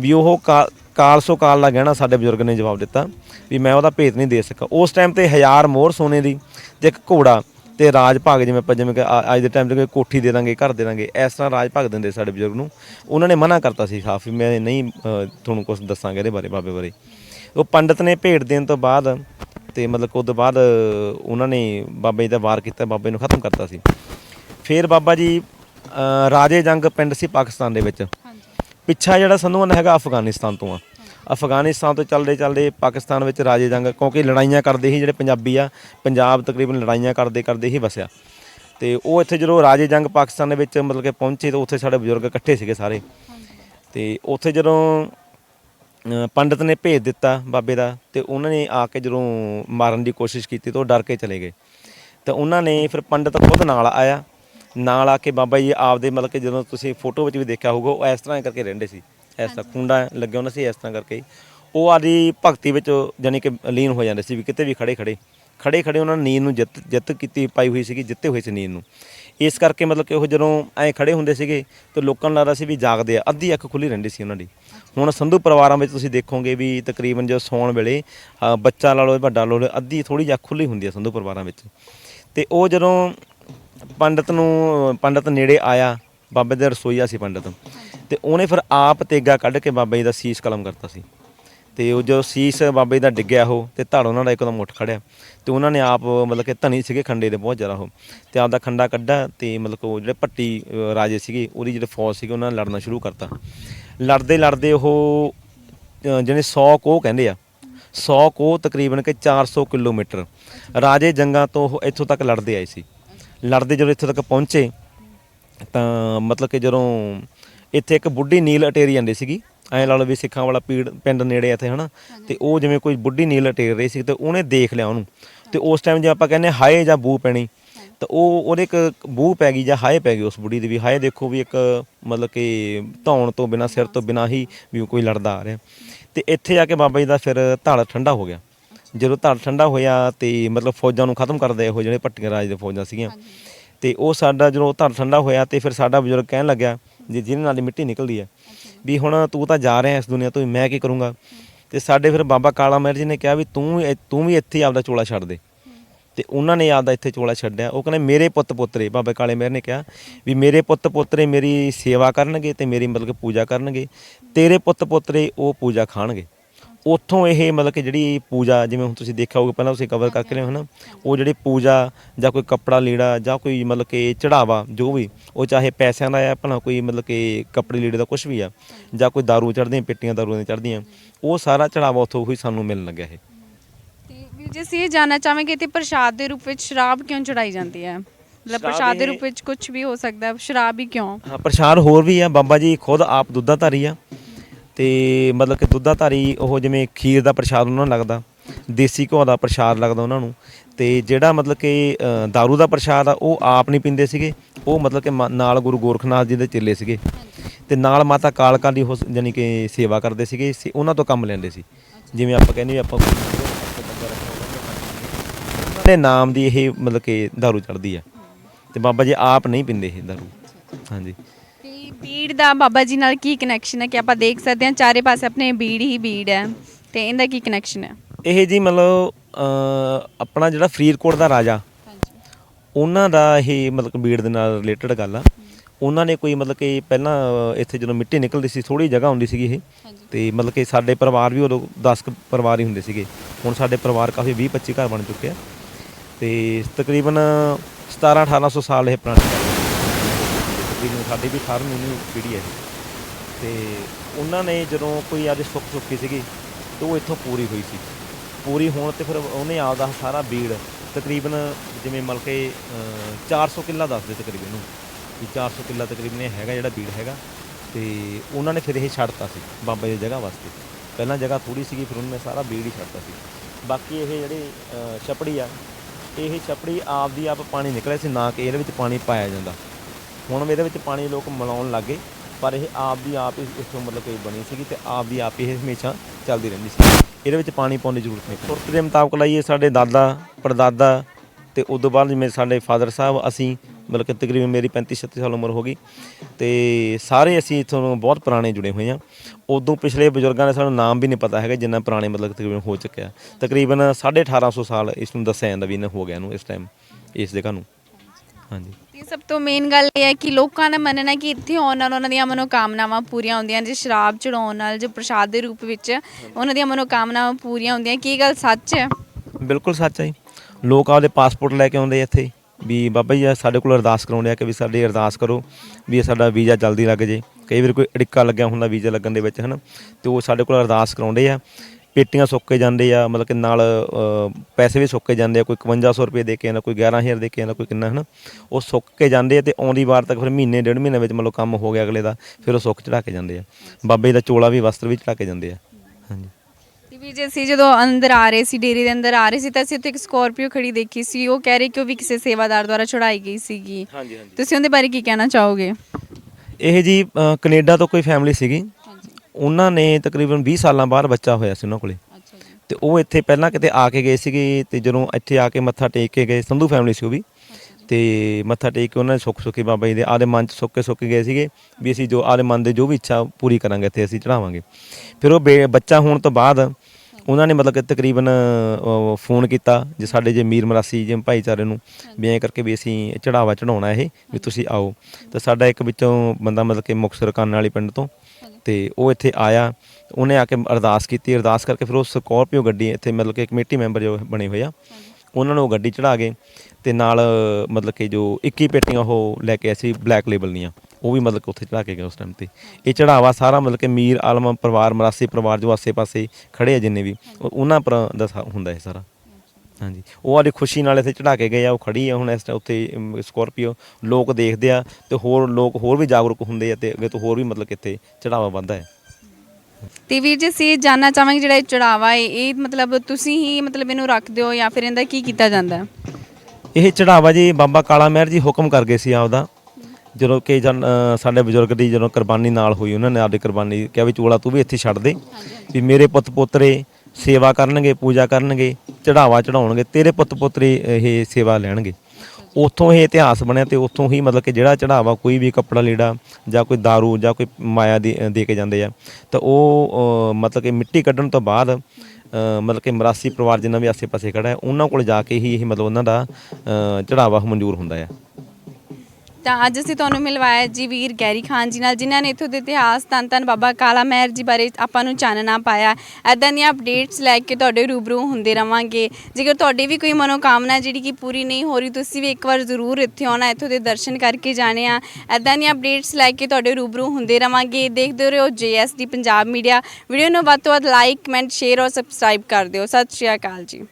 ਵੀ ਉਹ ਕਾ- ਕਾਲਸੋ ਕਾਲ ਦਾ ਗਹਿਣਾ ਸਾਡੇ ਬਜ਼ੁਰਗ ਨੇ ਜਵਾਬ ਦਿੱਤਾ, ਵੀ ਮੈਂ ਉਹਦਾ ਭੇਤ ਨਹੀਂ ਦੇ ਸਕਾਂ ਉਸ ਟਾਈਮ ਤੇ ਹਜ਼ਾਰ ਮੋਹਰ ਸੋਨੇ ਦੀ ਤੇ ਇੱਕ ਘੋੜਾ ਤੇ ਰਾਜ ਭਾਗ ਜਿਵੇਂ ਆਪਾਂ ਜਿਵੇਂ ਕਿ ਆ- ਅੱਜ ਦੇ ਟਾਈਮ ਤੇ ਕੋਈ ਕੋਠੀ ਦੇ ਦਾਂਗੇ ਘਰ ਦੇ ਦਾਂਗੇ ਇਸ ਤਰ੍ਹਾਂ ਰਾਜ ਭਾਗ ਦਿੰਦੇ ਸਾਡੇ ਬਜ਼ੁਰਗ ਨੂੰ। ਉਹਨਾਂ ਨੇ ਮਨਾ ਕਰਤਾ ਸੀ ਸਾਫ਼ ਵੀ ਮੈਂ ਨਹੀਂ ਅ, ਤੁਹਾਨੂੰ ਕੁਝ ਦੱਸਾਂਗਾ ਇਹਦੇ ਬਾਰੇ ਬਾਬੇ ਬਾਰੇ। ਉਹ ਪੰਡਤ ਨੇ ਭੇਟ ਦੇਣ ਤੋਂ ਬਾਅਦ ਤੇ ਮਤਲਬ ਕਿ ਉਹ ਤੋਂ ਬਾਅਦ ਉਹਨਾਂ ਨੇ ਬਾਬੇ ਜੀ ਦਾ ਵਾਰ ਕੀਤਾ ਬਾਬੇ ਨੂੰ ਖਤਮ ਕਰਤਾ ਸੀ। ਫਿਰ ਬਾਬਾ ਜੀ ਅ, ਰਾਜੇ ਜੰਗ ਪਿੰਡ ਸੀ ਪਾਕਿਸਤਾਨ ਦੇ ਵਿੱਚ। ਪਿੱਛਾ ਜਿਹੜਾ ਸੰਧੂਆਂ ਹੈਗਾ ਅਫਗਾਨਿਸਤਾਨ ਤੋਂ ਆ। ਅਫਗਾਨਿਸਤਾਨ ਤੋਂ ਚੱਲਦੇ ਚੱਲਦੇ ਪਾਕਿਸਤਾਨ ਵਿੱਚ ਰਾਜੇ ਜੰਗ ਕਿਉਂਕਿ ਲੜਾਈਆਂ ਕਰਦੇ ਹੀ ਜਿਹੜੇ ਪੰਜਾਬੀ ਆ ਪੰਜਾਬ ਤਕਰੀਬਨ ਲੜਾਈਆਂ ਕਰਦੇ ਕਰਦੇ ਹੀ ਵਸਿਆ। ਤੇ ਉਹ ਇੱਥੇ ਜਦੋਂ ਰਾਜੇ ਜੰਗ ਪਾਕਿਸਤਾਨ ਦੇ ਵਿੱਚ ਮਤਲਬ ਕਿ ਪਹੁੰਚੇ ਤਾਂ ਉੱਥੇ ਸਾਡੇ ਬਜ਼ੁਰਗ ਇਕੱਠੇ ਸੀਗੇ ਸਾਰੇ। ਤੇ ਉੱਥੇ ਜਦੋਂ ਅ, ਪੰਡਤ ਨੇ ਭੇਜ ਦਿੱਤਾ ਬਾਬੇ ਦਾ ਤੇ ਉਹਨਾਂ ਨੇ ਆ ਕੇ ਜਦੋਂ ਮਾਰਨ ਦੀ ਕੋਸ਼ਿਸ਼ ਕੀਤੀ ਤਾਂ ਉਹ ਡਰ ਕੇ ਚਲੇ ਗਏ। ਤਾਂ ਉਹਨਾਂ ਨੇ ਫਿਰ ਪੰਡਤ ਖੁਦ ਨਾਲ ਆਇਆ। ਨਾਲ ਆ ਕੇ ਬਾਬਾ ਜੀ ਆਪਦੇ ਮਤਲਬ ਕਿ ਜਦੋਂ ਤੁਸੀਂ ਫੋਟੋ ਵਿੱਚ ਵੀ ਦੇਖਿਆ ਹੋਊਗਾ ਉਹ ਇਸ ਤਰ੍ਹਾਂ ਕਰਕੇ ਰਹਿੰਦੇ ਸੀ। ਇਸ ਤਰ੍ਹਾਂ ਕੁੰਡਾ ਲੱਗਿਆ ਹੁੰਦਾ ਸੀ ਇਸ ਤਰ੍ਹਾਂ ਕਰਕੇ ਉਹ ਆਦੀ ਭਗਤੀ ਵਿੱਚ ਯਾਨੀ ਕਿ ਲੀਨ ਹੋ ਜਾਂਦੇ ਸੀ ਵੀ ਕਿਤੇ ਵੀ ਖੜੇ ਖੜੇ ਖੜੇ ਖੜੇ ਉਹਨਾਂ ਨੇ ਨੀਂਦ ਨੂੰ ਜਿੱਤ ਜਿੱਤ ਕੀਤੀ ਪਾਈ ਹੋਈ ਸੀਗੀ ਜਿੱਤੇ ਹੋਏ ਸੀ ਨੀਂਦ ਨੂੰ। ਇਸ ਕਰਕੇ ਮਤਲਬ ਕਿ ਉਹ ਜਦੋਂ ਐ ਖੜੇ ਹੁੰਦੇ ਸੀਗੇ ਤੇ ਲੋਕਾਂ ਨੂੰ ਲੱਗਦਾ ਸੀ ਵੀ ਜਾਗਦੇ ਆ ਅੱਧੀ ਅੱਖ ਖੁੱਲੀ ਰਹਿੰਦੀ ਸੀ ਉਹਨਾਂ ਦੀ। ਹੁਣ ਸੰਧੂ ਪਰਿਵਾਰਾਂ ਵਿੱਚ ਤੁਸੀਂ ਦੇਖੋਗੇ ਵੀ ਤਕਰੀਬਨ ਜਦੋਂ ਸੌਣ ਵੇਲੇ ਅ, ਬੱਚਾ ਲਾ ਲਓ ਵੱਡਾ ਲਾ ਲਓ ਅੱਧੀ ਥੋੜੀ ਜਿਹੀ ਅੱਖ ਖੁੱਲੀ ਹੁੰਦੀ ਹੈ ਸੰਧੂ ਪਰਿਵਾਰਾਂ ਵਿੱਚ। ਤੇ ਉਹ ਜਦੋਂ ਪੰਡਤ ਨੂੰ ਪੰਡਤ ਨੇੜੇ ਆਇਆ ਬਾਬੇ ਦੇ ਰਸੋਈਆ ਸੀ ਪੰਡਤ। ਤੇ ਉਹਨੇ ਫਿਰ ਆਪ ਤੇਗਾ ਕੱਢ ਕੇ ਬਾਬਾ ਜੀ ਦਾ ਸੀਸ ਕਲਮ ਕਰਤਾ ਸੀ। ਤੇ ਉਹ ਜੋ ਸੀਸ ਬਾਬਾ ਜੀ ਦਾ ਡਿੱਗਿਆ ਉਹ ਤੇ ਧੜ ਉਹਨਾਂ ਦਾ ਇੱਕਦਮ ਉੱਠ ਖੜਿਆ। ਤੇ ਉਹਨਾਂ ਨੇ ਆਪ ਮਤਲਬ ਕਿ ਧਨੀ ਸੀਗੇ ਖੰਡੇ ਦੇ ਬਹੁਤ ਜ਼ਿਆਦਾ ਉਹ। ਤੇ ਆਪਦਾ ਖੰਡਾ ਕੱਢਾ ਤੇ ਮਤਲਬ ਕਿ ਉਹ ਜਿਹੜੇ ਪੱਟੀ ਰਾਜੇ ਸੀਗੇ ਉਹਦੀ ਜਿਹੜੇ ਫੌਜ ਸੀਗੇ ਉਹਨਾਂ ਨੇ ਲੜਨਾ ਸ਼ੁਰੂ ਕਰਤਾ। ਲੜਦੇ ਲੜਦੇ ਉਹ ਅ, ਜਿਹੜੇ 100 ਕੋਹ ਕਹਿੰਦੇ ਆ 100 ਕੋਹ ਤਕਰੀਬਨ ਕਿ 400 ਕਿਲੋਮੀਟਰ ਰਾਜੇ ਜੰਗਾਂ ਤੋਂ ਉਹ ਇੱਥੋਂ ਤੱਕ ਲੜਦੇ ਆਏ ਸੀ। ਲੜਦੇ ਜਦੋਂ ਇੱਥੋਂ ਤੱਕ ਪਹੁੰਚੇ ਤਾਂ ਮਤਲਬ ਕਿ ਜਦੋਂ ਇੱਥੇ ਇੱਕ ਬੁੱਢੀ ਨੀਲ ਅਟੇਰੀ ਜਾਂਦੀ ਸੀਗੀ। ਐਂ ਲਾ ਲਓ ਵੀ ਸਿੱਖਾਂ ਵਾਲਾ ਪੀੜ ਪਿੰਡ ਨੇੜੇ ਆ ਇੱਥੇ ਹਨਾ? ਤੇ ਉਹ ਜਿਵੇਂ ਕੋਈ ਬੁੱਢੀ ਨੀਲ ਅਟੇਰ ਰਹੀ ਸੀ ਤੇ ਉਹਨੇ ਦੇਖ ਲਿਆ ਉਹਨੂੰ। ਤੇ ਉਸ ਟਾਈਮ ਜੇ ਆਪਾਂ ਕਹਿੰਦੇ ਹਾਏ ਜਾਂ ਬੂ ਪੈਣੀ ਤਾਂ ਉਹ ਉਹਦੇ ਇੱਕ ਬੂ ਪੈ ਗਈ ਜਾਂ ਹਾਏ ਪੈ ਗਈ ਉਸ ਬੁੱਢੀ ਦੀ ਵੀ। ਹਾਏ ਦੇਖੋ ਵੀ ਇੱਕ ਮਤਲਬ ਕਿ ਧੌਣ ਤੋਂ ਬਿਨਾ ਸਿਰ ਤੋਂ ਬਿਨਾ ਹੀ ਵੀ ਕੋਈ ਲੜਦਾ ਆ ਰਿਹਾ। ਤੇ ਇੱਥੇ ਆ ਕੇ ਬਾਬਾ ਜੀ ਦਾ ਫਿਰ ਧੜ ਠੰਡਾ ਹੋ ਗਿਆ। ਜਦੋਂ ਧੜ ਠੰਡਾ ਹੋਇਆ ਤੇ ਮਤਲਬ ਫੌਜਾਂ ਨੂੰ ਖਤਮ ਕਰਦੇ ਉਹ ਜਿਹੜੇ ਭੱਟੀਆਂ ਰਾਜ ਦੇ ਫੌਜਾਂ ਸੀਗੀਆਂ। ਤੇ ਉਹ ਸਾਡਾ ਜਦੋਂ ਧੜ ਠੰਡਾ ਹੋਇਆ ਤੇ ਫਿਰ ਸਾਡਾ ਬਜ਼ੁਰਗ ਕਹਿਣ ਲੱਗਿਆ ਜੀ, ਜਿਹਦੇ ਨਾਲ ਦੀ ਮਿੱਟੀ ਨਿਕਲਦੀ ਹੈ। ਵੀ ਹੁਣ ਤੂੰ ਤਾਂ ਜਾ ਰਿਹਾ ਇਸ ਦੁਨੀਆ ਤੋਂ, ਵੀ ਮੈਂ ਕੀ ਕਰੂੰਗਾ? ਤੇ ਸਾਡੇ ਫਿਰ ਬਾਬਾ ਕਾਲਾ ਮਹਿਰ ਜੀ ਨੇ ਕਿਹਾ ਵੀ ਤੂੰ ਵੀ- ਤੂੰ ਵੀ ਇੱਥੇ ਹੀ ਆਪਦਾ ਚੋਲਾ ਛੱਡ ਦੇ। ਤੇ ਉਹਨਾਂ ਨੇ ਆਪਦਾ ਇੱਥੇ ਚੋਲਾ ਛੱਡਿਆ। ਉਹ ਕਹਿੰਦੇ, ਮੇਰੇ ਪੁੱਤ ਪੁੱਤਰੇ, ਬਾਬਾ ਕਾਲੇ ਮਹਿਰ ਨੇ ਕਿਹਾ, ਵੀ ਮੇਰੇ ਪੁੱਤ ਪੁੱਤਰੇ ਮੇਰੀ ਸੇਵਾ ਕਰਨਗੇ ਤੇ ਮੇਰੀ ਮਤਲਬ ਕਿ ਪੂਜਾ ਕਰਨਗੇ। ਤੇਰੇ ਪੁੱਤ ਪੁੱਤਰੇ ਉਹ ਪੂਜਾ ਖਾਣਗੇ। ਉੱਥੋਂ ਇਹ ਮਤਲਬ ਕਿ ਜਿਹੜੀ ਪੂਜਾ ਜਿਵੇਂ ਹੁਣ ਤੁਸੀਂ ਦੇਖਿਆ ਹੋਊਗਾ ਪਹਿਲਾਂ ਤੁਸੀਂ ਕਵਰ ਕਰਕੇ ਰਹੇ ਹੋ ਨਾ ਉਹ ਜਿਹੜੀ ਪੂਜਾ ਜਾਂ ਕੋਈ ਕੱਪੜਾ ਲੀੜਾ ਜਾਂ ਕੋਈ ਮਤਲਬ ਕਿ ਚੜਾਵਾ ਜੋ ਵੀ ਉਹ ਚਾਹੇ ਪੈਸਿਆਂ ਦਾ ਆ ਭਲਾ ਕੋਈ ਮਤਲਬ ਕਿ ਕੱਪੜੇ ਲੀੜੇ ਦਾ ਕੁਝ ਵੀ ਆ ਜਾਂ ਕੋਈ ਦਾਰੂ ਚੜਦੀਆਂ ਪੇਟੀਆਂ ਦਾਰੂ ਦੀਆਂ ਚੜਦੀਆਂ ਉਹ ਸਾਰਾ ਚੜਾਵਾ ਉੱਥੋਂ ਹੀ ਸਾਨੂੰ ਮਿਲਣ ਲੱਗਿਆ ਇਹ। ਤੇ ਵੀਰ ਜੀ ਅਸੀਂ ਇਹ ਜਾਨਣਾ ਚਾਹਾਂਗੇ ਕਿ ਪ੍ਰਸ਼ਾਦ ਦੇ ਰੂਪ ਵਿੱਚ ਸ਼ਰਾਬ ਕਿਉਂ ਚੜਾਈ ਜਾਂਦੀ ਹੈ? ਮਤਲਬ ਸ਼ਰਾਬ ਪ੍ਰਸ਼ਾਦ ਦੇ ਇਹ- ਰੂਪ ਵਿੱਚ ਕੁਝ ਵੀ ਹੋ ਸਕਦਾ ਹੈ ਸ਼ਰਾਬ ਹੀ ਕਿਉਂ? ਹਾਂ ਪ੍ਰਸ਼ਾਦ ਹੋਰ ਵੀ ਆ ਬਾਬਾ ਜੀ ਖੁਦ ਆਪ ਦੁੱਧਾ ਧਾਰੀ ਆ। ਤੇ ਮਤਲਬ ਕਿ ਦੁੱਧਾਧਾਰੀ ਉਹ ਜਿਵੇਂ ਖੀਰ ਦਾ ਪ੍ਰਸ਼ਾਦ ਉਹਨਾਂ ਨੂੰ ਲੱਗਦਾ ਦੇਸੀ ਘੋਲ ਦਾ ਪ੍ਰਸ਼ਾਦ ਲੱਗਦਾ ਉਹਨਾਂ ਨੂੰ ਤੇ ਜਿਹੜਾ ਮਤਲਬ ਕਿ ਅ, ਦਾਰੂ ਦਾ ਪ੍ਰਸ਼ਾਦ ਆ ਉਹ ਆਪ ਨਹੀਂ ਪੀਂਦੇ ਸੀਗੇ ਉਹ ਮਤਲਬ ਕਿ ਮ- ਨਾਲ ਗੁਰੂ ਗੋਰਖਨਾਥ ਜੀ ਦੇ ਚੇਲੇ ਸੀਗੇ। ਤੇ ਨਾਲ ਮਾਤਾ ਕਾਲਕਾ ਦੀ ਉਹ ਸ- ਕਿ ਸੇਵਾ ਕਰਦੇ ਸੀਗੇ ਸੇ- ਉਹਨਾਂ ਤੋਂ ਕੰਮ ਲੈਂਦੇ ਸੀ। ਜਿਵੇਂ ਆਪਾਂ ਕਹਿੰਦੇ ਵੀ ਆਪਾਂ ਤੇ ਨਾਮ ਦੀ ਇਹ ਮਤਲਬ ਕਿ ਦਾਰੂ ਚੜਦੀ ਆ। ਤੇ ਬਾਬਾ ਜੀ ਆਪ ਨਹੀਂ ਪੀਂਦੇ ਇਹ ਦਾਰੂ। ਹਾਂਜੀ। ਬੀੜ ਦਾ ਬਾਬਾ ਜੀ ਨਾਲ ਕੀ ਕਨੈਕਸ਼ਨ ਹੈ ਕਿ ਆਪਾਂ ਦੇਖ ਸਕਦੇ ਹਾਂ ਚਾਰੇ ਪਾਸੇ ਆਪਣੇ ਬੀੜ ਹੀ ਬੀੜ ਹੈ ਤੇ ਇਹਦਾ ਕੀ ਕਨੈਕਸ਼ਨ ਹੈ? ਇਹ ਜੀ ਮਤਲਬ ਆਪਣਾ ਜਿਹੜਾ ਫਰੀਦਕੋਟ ਦਾ ਰਾਜਾ ਉਹਨਾਂ ਦਾ ਇਹ ਮਤਲਬ ਬੀੜ ਦੇ ਨਾਲ ਰਿਲੇਟਡ ਗੱਲ ਆ। ਉਹਨਾਂ ਨੇ ਕੋਈ ਮਤਲਬ ਕਿ ਪਹਿਲਾਂ ਇੱਥੇ ਜਦੋਂ ਮਿੱਟੀ ਨਿਕਲਦੀ ਸੀ ਥੋੜੀ ਜਗ੍ਹਾ ਹੁੰਦੀ ਸੀਗੀ ਇਹ। ਤੇ ਮਤਲਬ ਕਿ ਸਾਡੇ ਪਰਿਵਾਰ ਵੀ ਉਦੋਂ 10 ਕੁ ਪਰਿਵਾਰ ਹੀ ਹੁੰਦੇ ਸੀਗੇ। ਹੁਣ ਸਾਡੇ ਪਰਿਵਾਰ ਕਾਫੀ 20 25 ਘਰ ਬਣ ਚੁੱਕੇ ਆ। ਤੇ ਤਕਰੀਬਨ 17 1800 ਸਾਲ ਇਹ ਪੁਰਾਣੀ ਗੱਲ ਹੈ ਤਕਰੀਬਨ ਸਾਡੀ ਵੀ 18ਵੀਂ ਨੂੰ ਪੀੜ੍ਹੀ ਹੈ ਇਹ। ਤੇ ਉਹਨਾਂ ਨੇ ਜਦੋਂ ਕੋਈ ਅੱਜ ਸੁੱਖ ਸੁੱਕੀ ਸੀਗੀ ਤੇ ਉਹ ਇੱਥੋਂ ਪੂਰੀ ਹੋਈ ਸੀ। ਪੂਰੀ ਹੋਣ ਤੇ ਫਿਰ ਉਹਨੇ ਆਪਦਾ ਸਾਰਾ ਬੀੜ ਤਕਰੀਬਨ ਜਿਵੇਂ ਮਤਲਬ ਕਿ ਅਹ, 400 ਕਿੱਲਾ ਦੱਸਦੇ ਤਕਰੀਬਨ ਨੂੰ ਵੀ 400 ਕਿੱਲਾ ਤਕਰੀਬਨ ਇਹ ਹੈਗਾ ਜਿਹੜਾ ਬੀੜ ਹੈਗਾ। ਤੇ ਉਹਨਾਂ ਨੇ ਫਿਰ ਇਹ ਛੱਡਤਾ ਸੀ ਬਾਬੇ ਦੀ ਜਗ੍ਹਾ ਵਾਸਤੇ। ਪਹਿਲਾਂ ਜਗ੍ਹਾ ਥੋੜੀ ਸੀਗੀ ਫਿਰ ਉਹਨਾਂ ਨੇ ਸਾਰਾ ਬੀੜ ਹੀ ਛੱਡਤਾ ਸੀ। ਬਾਕੀ ਇਹ ਜਿਹੜੀ ਅਹ, ਛਪੜੀ ਆ ਇਹ ਛਪੜੀ ਆਪਦੀ ਆਪ ਪਾਣੀ ਨਿਕਲਿਆ ਸੀ ਨਾ ਕਿ ਇਹਦੇ ਵਿੱਚ ਪਾਣੀ ਪਾਇਆ ਜਾਂਦਾ। ਹੁਣ ਇਹਦੇ ਵਿੱਚ ਪਾਣੀ ਲੋਕ ਮਿਲਾਉਣ ਲੱਗੇ, ਪਰ ਇਹ ਆਪ ਦੀ ਆਪ ਹੀ ਇੱਥੋਂ ਮਤਲਬ ਕਿ ਬਣੀ ਸੀਗੀ ਤੇ ਆਪ ਦੀ ਆਪ ਹੀ ਇਹ ਹਮੇਸ਼ਾ ਚੱਲਦੀ ਰਹਿੰਦੀ ਸੀ। ਇਹਦੇ ਵਿੱਚ ਪਾਣੀ ਪਾਉਣ ਦੀ ਜ਼ਰੂਰਤ ਨਹੀਂ ਸੁਰਤ ਦੇ ਮੁਤਾਬਕ ਲਾਈਏ ਸਾਡੇ ਦਾਦਾ, ਪੜਦਾਦਾ ਤੇ ਤੋਂ ਬਾਅਦ ਜਿਵੇਂ ਸਾਡੇ ਫਾਦਰ ਸਾਹਿਬ, ਅਸੀਂ ਮਤਲਬ ਕਿ ਤਕਰੀਬਨ ਮੇਰੀ 35 36 ਸਾਲ ਉਮਰ ਹੋ ਗਈ ਤੇ ਸਾਰੇ ਅਸੀਂ ਇੱਥੋਂ ਬਹੁਤ ਪੁਰਾਣੇ ਜੁੜੇ ਹੋਏ ਹਾਂ। ਉਦੋਂ ਪਿਛਲੇ ਬਜ਼ੁਰਗਾਂ ਨੇ ਸਾਨੂੰ ਨਾਮ ਵੀ ਨਹੀਂ ਪਤਾ ਹੈਗਾ ਜਿੰਨਾ ਪੁਰਾਣੇ ਮਤਲਬ ਤਕਰੀਬਨ ਹੋ ਚੁੱਕਿਆ। ਤਕਰੀਬਨ 1850 ਸਾਲ ਇਸ ਨੂੰ ਦੱਸਿਆ ਜਾਂਦਾ ਵੀ ਇਹਨੇ ਹੋ ਗਿਆ ਨੂੰ ਇਸ ਟਾਈਮ ਇਸ ਜਗ੍ਹਾ ਨੂੰ। ਹਾਂਜੀ। ਤੇ ਸਭ ਤੋਂ ਮੇਨ ਗੱਲ ਇਹ ਹੈ ਕਿ ਲੋਕਾਂ ਦਾ ਮੰਨਣਾ ਹੈ ਕਿ ਇੱਥੇ ਆਉਣ ਨਾਲ ਉਹਨਾਂ ਦੀਆਂ ਮਨੋਕਾਮਨਾਵਾਂ ਪੂਰੀਆਂ ਹੁੰਦੀਆਂ ਜੇ ਸ਼ਰਾਬ ਚੜਾਉਣ ਨਾਲ, ਜੋ ਪ੍ਰਸ਼ਾਦ ਦੇ ਰੂਪ ਵਿੱਚ ਉਹਨਾਂ ਦੀਆਂ ਮਨੋਕਾਮਨਾਵਾਂ ਪੂਰੀਆਂ ਹੁੰਦੀਆਂ, ਕੀ ਗੱਲ ਸੱਚ ਹੈ? ਬਿਲਕੁਲ ਸੱਚ ਹੈ ਜੀ। ਲੋਕ ਆਪਦੇ ਪਾਸਪੋਰਟ ਲੈ ਕੇ ਆਉਂਦੇ ਆ ਇੱਥੇ, ਵੀ ਬਾਬਾ ਜੀ ਆਹ ਸਾਡੇ ਕੋਲ ਅਰਦਾਸ ਕਰਾਉਂਦੇ ਆ ਕਿ ਵੀ ਸਾਡੀ ਅਰਦਾਸ ਕਰੋ, ਵੀ ਇਹ ਸਾਡਾ ਵੀਜ਼ਾ ਜਲਦੀ ਲੱਗ ਜੇ। ਕਈ ਵਾਰ ਕੋਈ ਅੜਿੱਕਾ ਲੱਗਿਆ ਹੁੰਦਾ ਵੀਜ਼ਾ ਲੱਗਣ ਦੇ ਵਿੱਚ, ਹਨਾ? ਤੇ ਉਹ ਸਾਡੇ ਕੋਲ ਅਰਦਾਸ ਕਰਾਉਂਦੇ ਆ। ਪੇਟੀਆਂ ਸੁੱਕ ਜਾਂਦੇ ਆ ਮਤਲਬ ਕਿ ਨਾਲ ਅ, ਪੈਸੇ ਵੀ ਸੁੱਕ ਜਾਂਦੇ ਆ ਕੋਈ 5100 ਰੁਪਏ ਦੇ ਕੇ ਆਉਂਦਾ ਕੋਈ 11000 ਦੇ ਕੇ ਆਉਂਦਾ ਕੋਈ ਕਿੰਨਾ ਹਨਾ? ਉਹ ਸੁੱਕ ਕੇ ਜਾਂਦੇ ਆ ਤੇ ਆਉਂਦੀ ਵਾਰ ਤੱਕ ਫਿਰ ਮਹੀਨੇ ਡੇਢ ਮਹੀਨੇ ਵਿੱਚ ਮਤਲਬ ਕੰਮ ਹੋ ਗਿਆ ਅਗਲੇ ਦਾ ਫਿਰ ਉਹ ਸੁੱਕ ਚੜਾ ਕੇ ਜਾਂਦੇ ਆ। ਬਾਬੇ ਦਾ ਚੋਲਾ ਵੀ ਵਸਤਰ ਵੀ ਚੜਾ ਕੇ ਜਾਂਦੇ ਆ। ਹਾਂਜੀ। ਤੇ ਵੀ ਜੇ ਅਸੀਂ ਜਦੋਂ ਅੰਦਰ ਆ ਰਹੇ ਸੀ ਡੇਰੀ ਦੇ ਅੰਦਰ ਆ ਰਹੇ ਸੀ ਤਾਂ ਅਸੀਂ ਉੱਥੇ ਇੱਕ ਸਕੋਰਪੀਓ ਖੜੀ ਦੇਖੀ ਸੀ। ਉਹ ਕਹਿ ਰਹੇ ਕਿ ਉਹ ਵੀ ਕਿਸੇ ਸੇਵਾਦਾਰ ਦੁਆਰਾ ਚੜਾਈ ਗਈ ਸੀਗੀ। ਹਾਂਜੀ ਹਾਂਜੀ। ਤੁਸੀਂ ਉਹਦੇ ਬਾਰੇ ਕੀ ਕਹਿਣਾ ਚਾਹੋਗੇ? ਇਹ ਜੀ ਅ, ਕੈਨੇਡਾ ਤੋਂ ਕੋਈ ਫੈਮਿਲੀ ਸੀਗੀ? ਉਹਨਾਂ ਨੇ ਤਕਰੀਬਨ 20 ਸਾਲਾਂ ਬਾਅਦ ਬੱਚਾ ਹੋਇਆ ਸੀ ਉਹਨਾਂ ਕੋਲੇ। ਅੱਛਾ ਜੀ। ਤੇ ਉਹ ਇੱਥੇ ਪਹਿਲਾਂ ਕਿਤੇ ਆ ਕੇ ਗਏ ਸੀਗੇ ਤੇ ਜਦੋਂ ਇੱਥੇ ਆ ਕੇ ਮੱਥਾ ਟੇਕ ਕੇ ਗਏ ਸੰਧੂ ਫੈਮਿਲੀ ਸੀ ਉਹ ਵੀ। ਤੇ ਮੱਥਾ ਟੇਕ ਕੇ ਉਹਨਾਂ ਨੇ ਸੁੱਖ ਸੁੱਖੀ ਬਾਬਾ ਜੀ ਦੇ ਆਦੇ ਮਨ ਚ ਸੁੱਕੇ ਸੁੱਕੇ ਗਏ ਸੀਗੇ ਵੀ ਅਸੀਂ ਜੋ ਆਦੇ ਮਨ ਦੇ ਜੋ ਵੀ ਇੱਛਾ ਪੂਰੀ ਕਰਾਂਗੇ ਇੱਥੇ ਅਸੀਂ ਚੜਾਵਾਂਗੇ ਫਿਰ ਉਹ ਬੇ- ਬੱਚਾ ਹੋਣ ਤੋਂ ਬਾਅਦ ਉਹਨਾਂ ਨੇ ਮਤਲਬ ਕਿ ਤਕਰੀਬਨ ਫੋਨ ਕੀਤਾ ਜੇ ਸਾਡੇ ਜੇ ਮੀਰ ਮਰਾਸੀ ਜੇ ਭਾਈਚਾਰੇ ਨੂੰ ਵੀ ਐਂ ਕਰਕੇ ਵੀ ਅਸੀਂ ਚੜਾਵਾ ਚੜਾਉਣਾ ਇਹ ਵੀ ਤੁਸੀਂ ਆਓ। ਤਾਂ ਸਾਡਾ ਇੱਕ ਵਿੱਚੋਂ ਬੰਦਾ ਮਤਲਬ ਕਿ ਮੁਕਤਸਰ ਕੰਨ ਵਾਲੀ ਪਿੰਡ ਤੋਂ ਤੇ ਉਹ ਇੱਥੇ ਆਇਆ, ਉਹਨੇ ਆ ਕੇ ਅਰਦਾਸ ਕੀਤੀ, ਅਰਦਾਸ ਕਰਕੇ ਫਿਰ ਉਹ ਸਕੋਰਪੀਓ ਗੱਡੀ ਇੱਥੇ ਮਤਲਬ ਕਿ ਕਮੇਟੀ ਮੈਂਬਰ ਜੋ ਬਣੇ ਹੋਏ ਆ, ਉਹਨਾਂ ਨੂੰ ਉਹ ਗੱਡੀ ਚੜਾ ਗਏ ਤੇ ਨਾਲ ਮਤਲਬ ਕਿ ਜੋ 21 ਪੇਟੀਆਂ ਉਹ ਲੈ ਕੇ ਆਏ ਸੀ ਬਲੈਕ ਲੇਬਲ ਦੀਆਂ, ਉਹ ਵੀ ਮਤਲਬ ਕਿ ਉੱਥੇ ਚੜਾ ਕੇ ਗਏ ਉਸ ਟਾਈਮ ਤੇ। ਇਹ ਚੜਾਵਾ ਸਾਰਾ ਮਤਲਬ ਕਿ ਮੀਰ, ਆਲਮ, ਪਰਿਵਾਰ, ਮਰਾਸੀ ਪਰਿਵਾਰ ਜੋ ਆਸੇ-ਪਾਸੇ ਖੜੇ ਆ ਜਿੰਨੇ ਵੀ ਉਹਨਾਂ ਪਰ ਦਾ ਸਾ- ਹੁੰਦਾ ਇਹ ਸਾਰਾ। ਹਾਂਜੀ। ਉਹ ਆਦੀ ਖੁਸ਼ੀ ਨਾਲ ਇੱਥੇ ਚੜਾ ਕੇ ਗਏ ਆ ਉਹ ਖੜੀ ਆ ਹੁਣ ਇਸ ਟਾਈਮ ਉੱਥੇ ਸਕੋਰਪੀਓ ਲੋਕ ਦੇਖਦੇ ਆ ਤੇ ਹੋਰ ਲੋਕ ਹੋਰ ਵੀ ਜਾਗਰੂਕ ਹੁੰਦੇ ਆ ਤੇ ਅੱਗੇ ਤੋਂ ਹੋਰ ਵੀ ਮਤਲਬ ਕਿ ਇੱਥੇ ਚੜਾਵਾ ਵੱਧਦਾ ਹੈ। ਤੇ ਵੀਰ ਜੀ ਅਸੀਂ ਜਾਨਣਾ ਚਾਹਾਂਗੇ ਜਿਹੜਾ ਇਹ ਚੜਾਵਾ ਹੈ ਇਹ ਮਤਲਬ ਤੁਸੀਂ ਹੀ ਮਤਲਬ ਇਹਨੂੰ ਰੱਖਦੇ ਹੋ ਜਾਂ ਫਿਰ ਇਹਦਾ ਕੀ ਕੀਤਾ ਜਾਂਦਾ ਹੈ? ਇਹ ਚੜਾਵਾ ਜੀ ਬਾਬਾ ਕਾਲਾ ਮਹਿਰ ਜੀ ਹੁਕਮ ਕਰ ਗਏ ਸੀ ਆਪਦਾ। ਜਦੋਂ ਕਿ ਸਾਡੇ ਬਜ਼ੁਰਗ ਦੀ ਜਦੋਂ ਕੁਰਬਾਨੀ ਨਾਲ ਹੋਈ ਉਹਨਾਂ ਨੇ ਆਪਦੀ ਕੁਰਬਾਨੀ ਕਿਹਾ ਵੀ ਚੋਲਾ ਤੂੰ ਵੀ ਇੱਥੇ ਛੱਡ ਦੇ ਵੀ ਮੇਰੇ ਪੁੱਤ ਪੋਤਰੇ ਸੇਵਾ ਕਰਨਗੇ ਪੂਜਾ ਕਰਨਗੇ ਚੜਾਵਾ ਚੜਾਉਣਗੇ ਤੇਰੇ ਪੁੱਤ ਪੁੱਤਰੀ ਇਹ ਸੇਵਾ ਲੈਣਗੇ। ਉੱਥੋਂ ਇਹ ਇਤਿਹਾਸ ਬਣਿਆ ਤੇ ਉੱਥੋਂ ਹੀ ਮਤਲਬ ਕਿ ਜਿਹੜਾ ਚੜਾਵਾ ਕੋਈ ਵੀ ਕੱਪੜਾ ਲੀੜਾ ਜਾਂ ਕੋਈ दारू ਜਾਂ ਕੋਈ ਮਾਇਆ ਦੇ ਦੇ ਕੇ ਜਾਂਦੇ ਆ ਤਾਂ ਉਹ ਮਤਲਬ ਕਿ ਮਿੱਟੀ ਕੱਢਣ ਤੋਂ ਬਾਅਦ ਮਤਲਬ ਕਿ ਮਰਾਸੀ ਪਰਿਵਾਰ ਜਿੰਨਾ ਵੀ ਆਸੇ-ਪਾਸੇ ਖੜਾ ਹੈ ਉਹਨਾਂ ਕੋਲ ਜਾ ਕੇ ਹੀ ਇਹ ਮਤਲਬ ਉਹਨਾਂ ਦਾ ਅ, ਚੜਾਵਾ ਮਨਜ਼ੂਰ ਹੁੰਦਾ ਹੈ ਤਾਂ ਅੱਜ ਅਸੀਂ ਤੁਹਾਨੂੰ ਮਿਲਵਾਇਆ ਜੀ ਵੀਰ ਗੈਰੀ ਖਾਨ ਜੀ ਨਾਲ, ਜਿਨ੍ਹਾਂ ਨੇ ਇੱਥੋਂ ਦੇ ਇਤਿਹਾਸ, ਧੰਨ ਧੰਨ ਬਾਬਾ ਕਾਲਾ ਮਹਿਰ ਜੀ ਬਾਰੇ ਆਪਾਂ ਨੂੰ ਚਾਨਣਾ ਪਾਇਆ। ਐਦਾਂ ਦੀਆਂ ਅਪਡੇਟਸ ਲੈ ਕੇ ਤੁਹਾਡੇ ਰੂਬਰੂ ਹੁੰਦੇ ਰਵਾਂਗੇ। ਜੇਕਰ ਤੁਹਾਡੀ ਵੀ ਕੋਈ ਮਨੋਕਾਮਨਾ ਜਿਹੜੀ ਕਿ ਪੂਰੀ ਨਹੀਂ ਹੋ ਰਹੀ, ਤੁਸੀਂ ਵੀ ਇੱਕ ਵਾਰ ਜ਼ਰੂਰ ਇੱਥੇ ਆਉਣਾ, ਇੱਥੋਂ ਦੇ ਦਰਸ਼ਨ ਕਰਕੇ ਜਾਣੇ ਆ। ਐਦਾਂ ਦੀਆਂ ਅਪਡੇਟਸ ਲੈ ਕੇ ਤੁਹਾਡੇ ਰੂਬਰੂ ਹੁੰਦੇ ਰਵਾਂਗੇ। ਦੇਖਦੇ ਰਹੋ ਜੇਐਸਡੀ ਪੰਜਾਬ ਮੀਡੀਆ। ਵੀਡੀਓ ਨੂੰ ਵੱਧ ਤੋਂ ਵੱਧ ਲਾਈਕ ਕਮੈਂਟ ਸ਼ੇਅਰ ਔਰ ਸਬਸਕ੍ਰਾਈਬ ਕਰ ਦਿਓ। ਸਤਿ ਸ਼੍ਰੀ ਅਕਾਲ ਜੀ।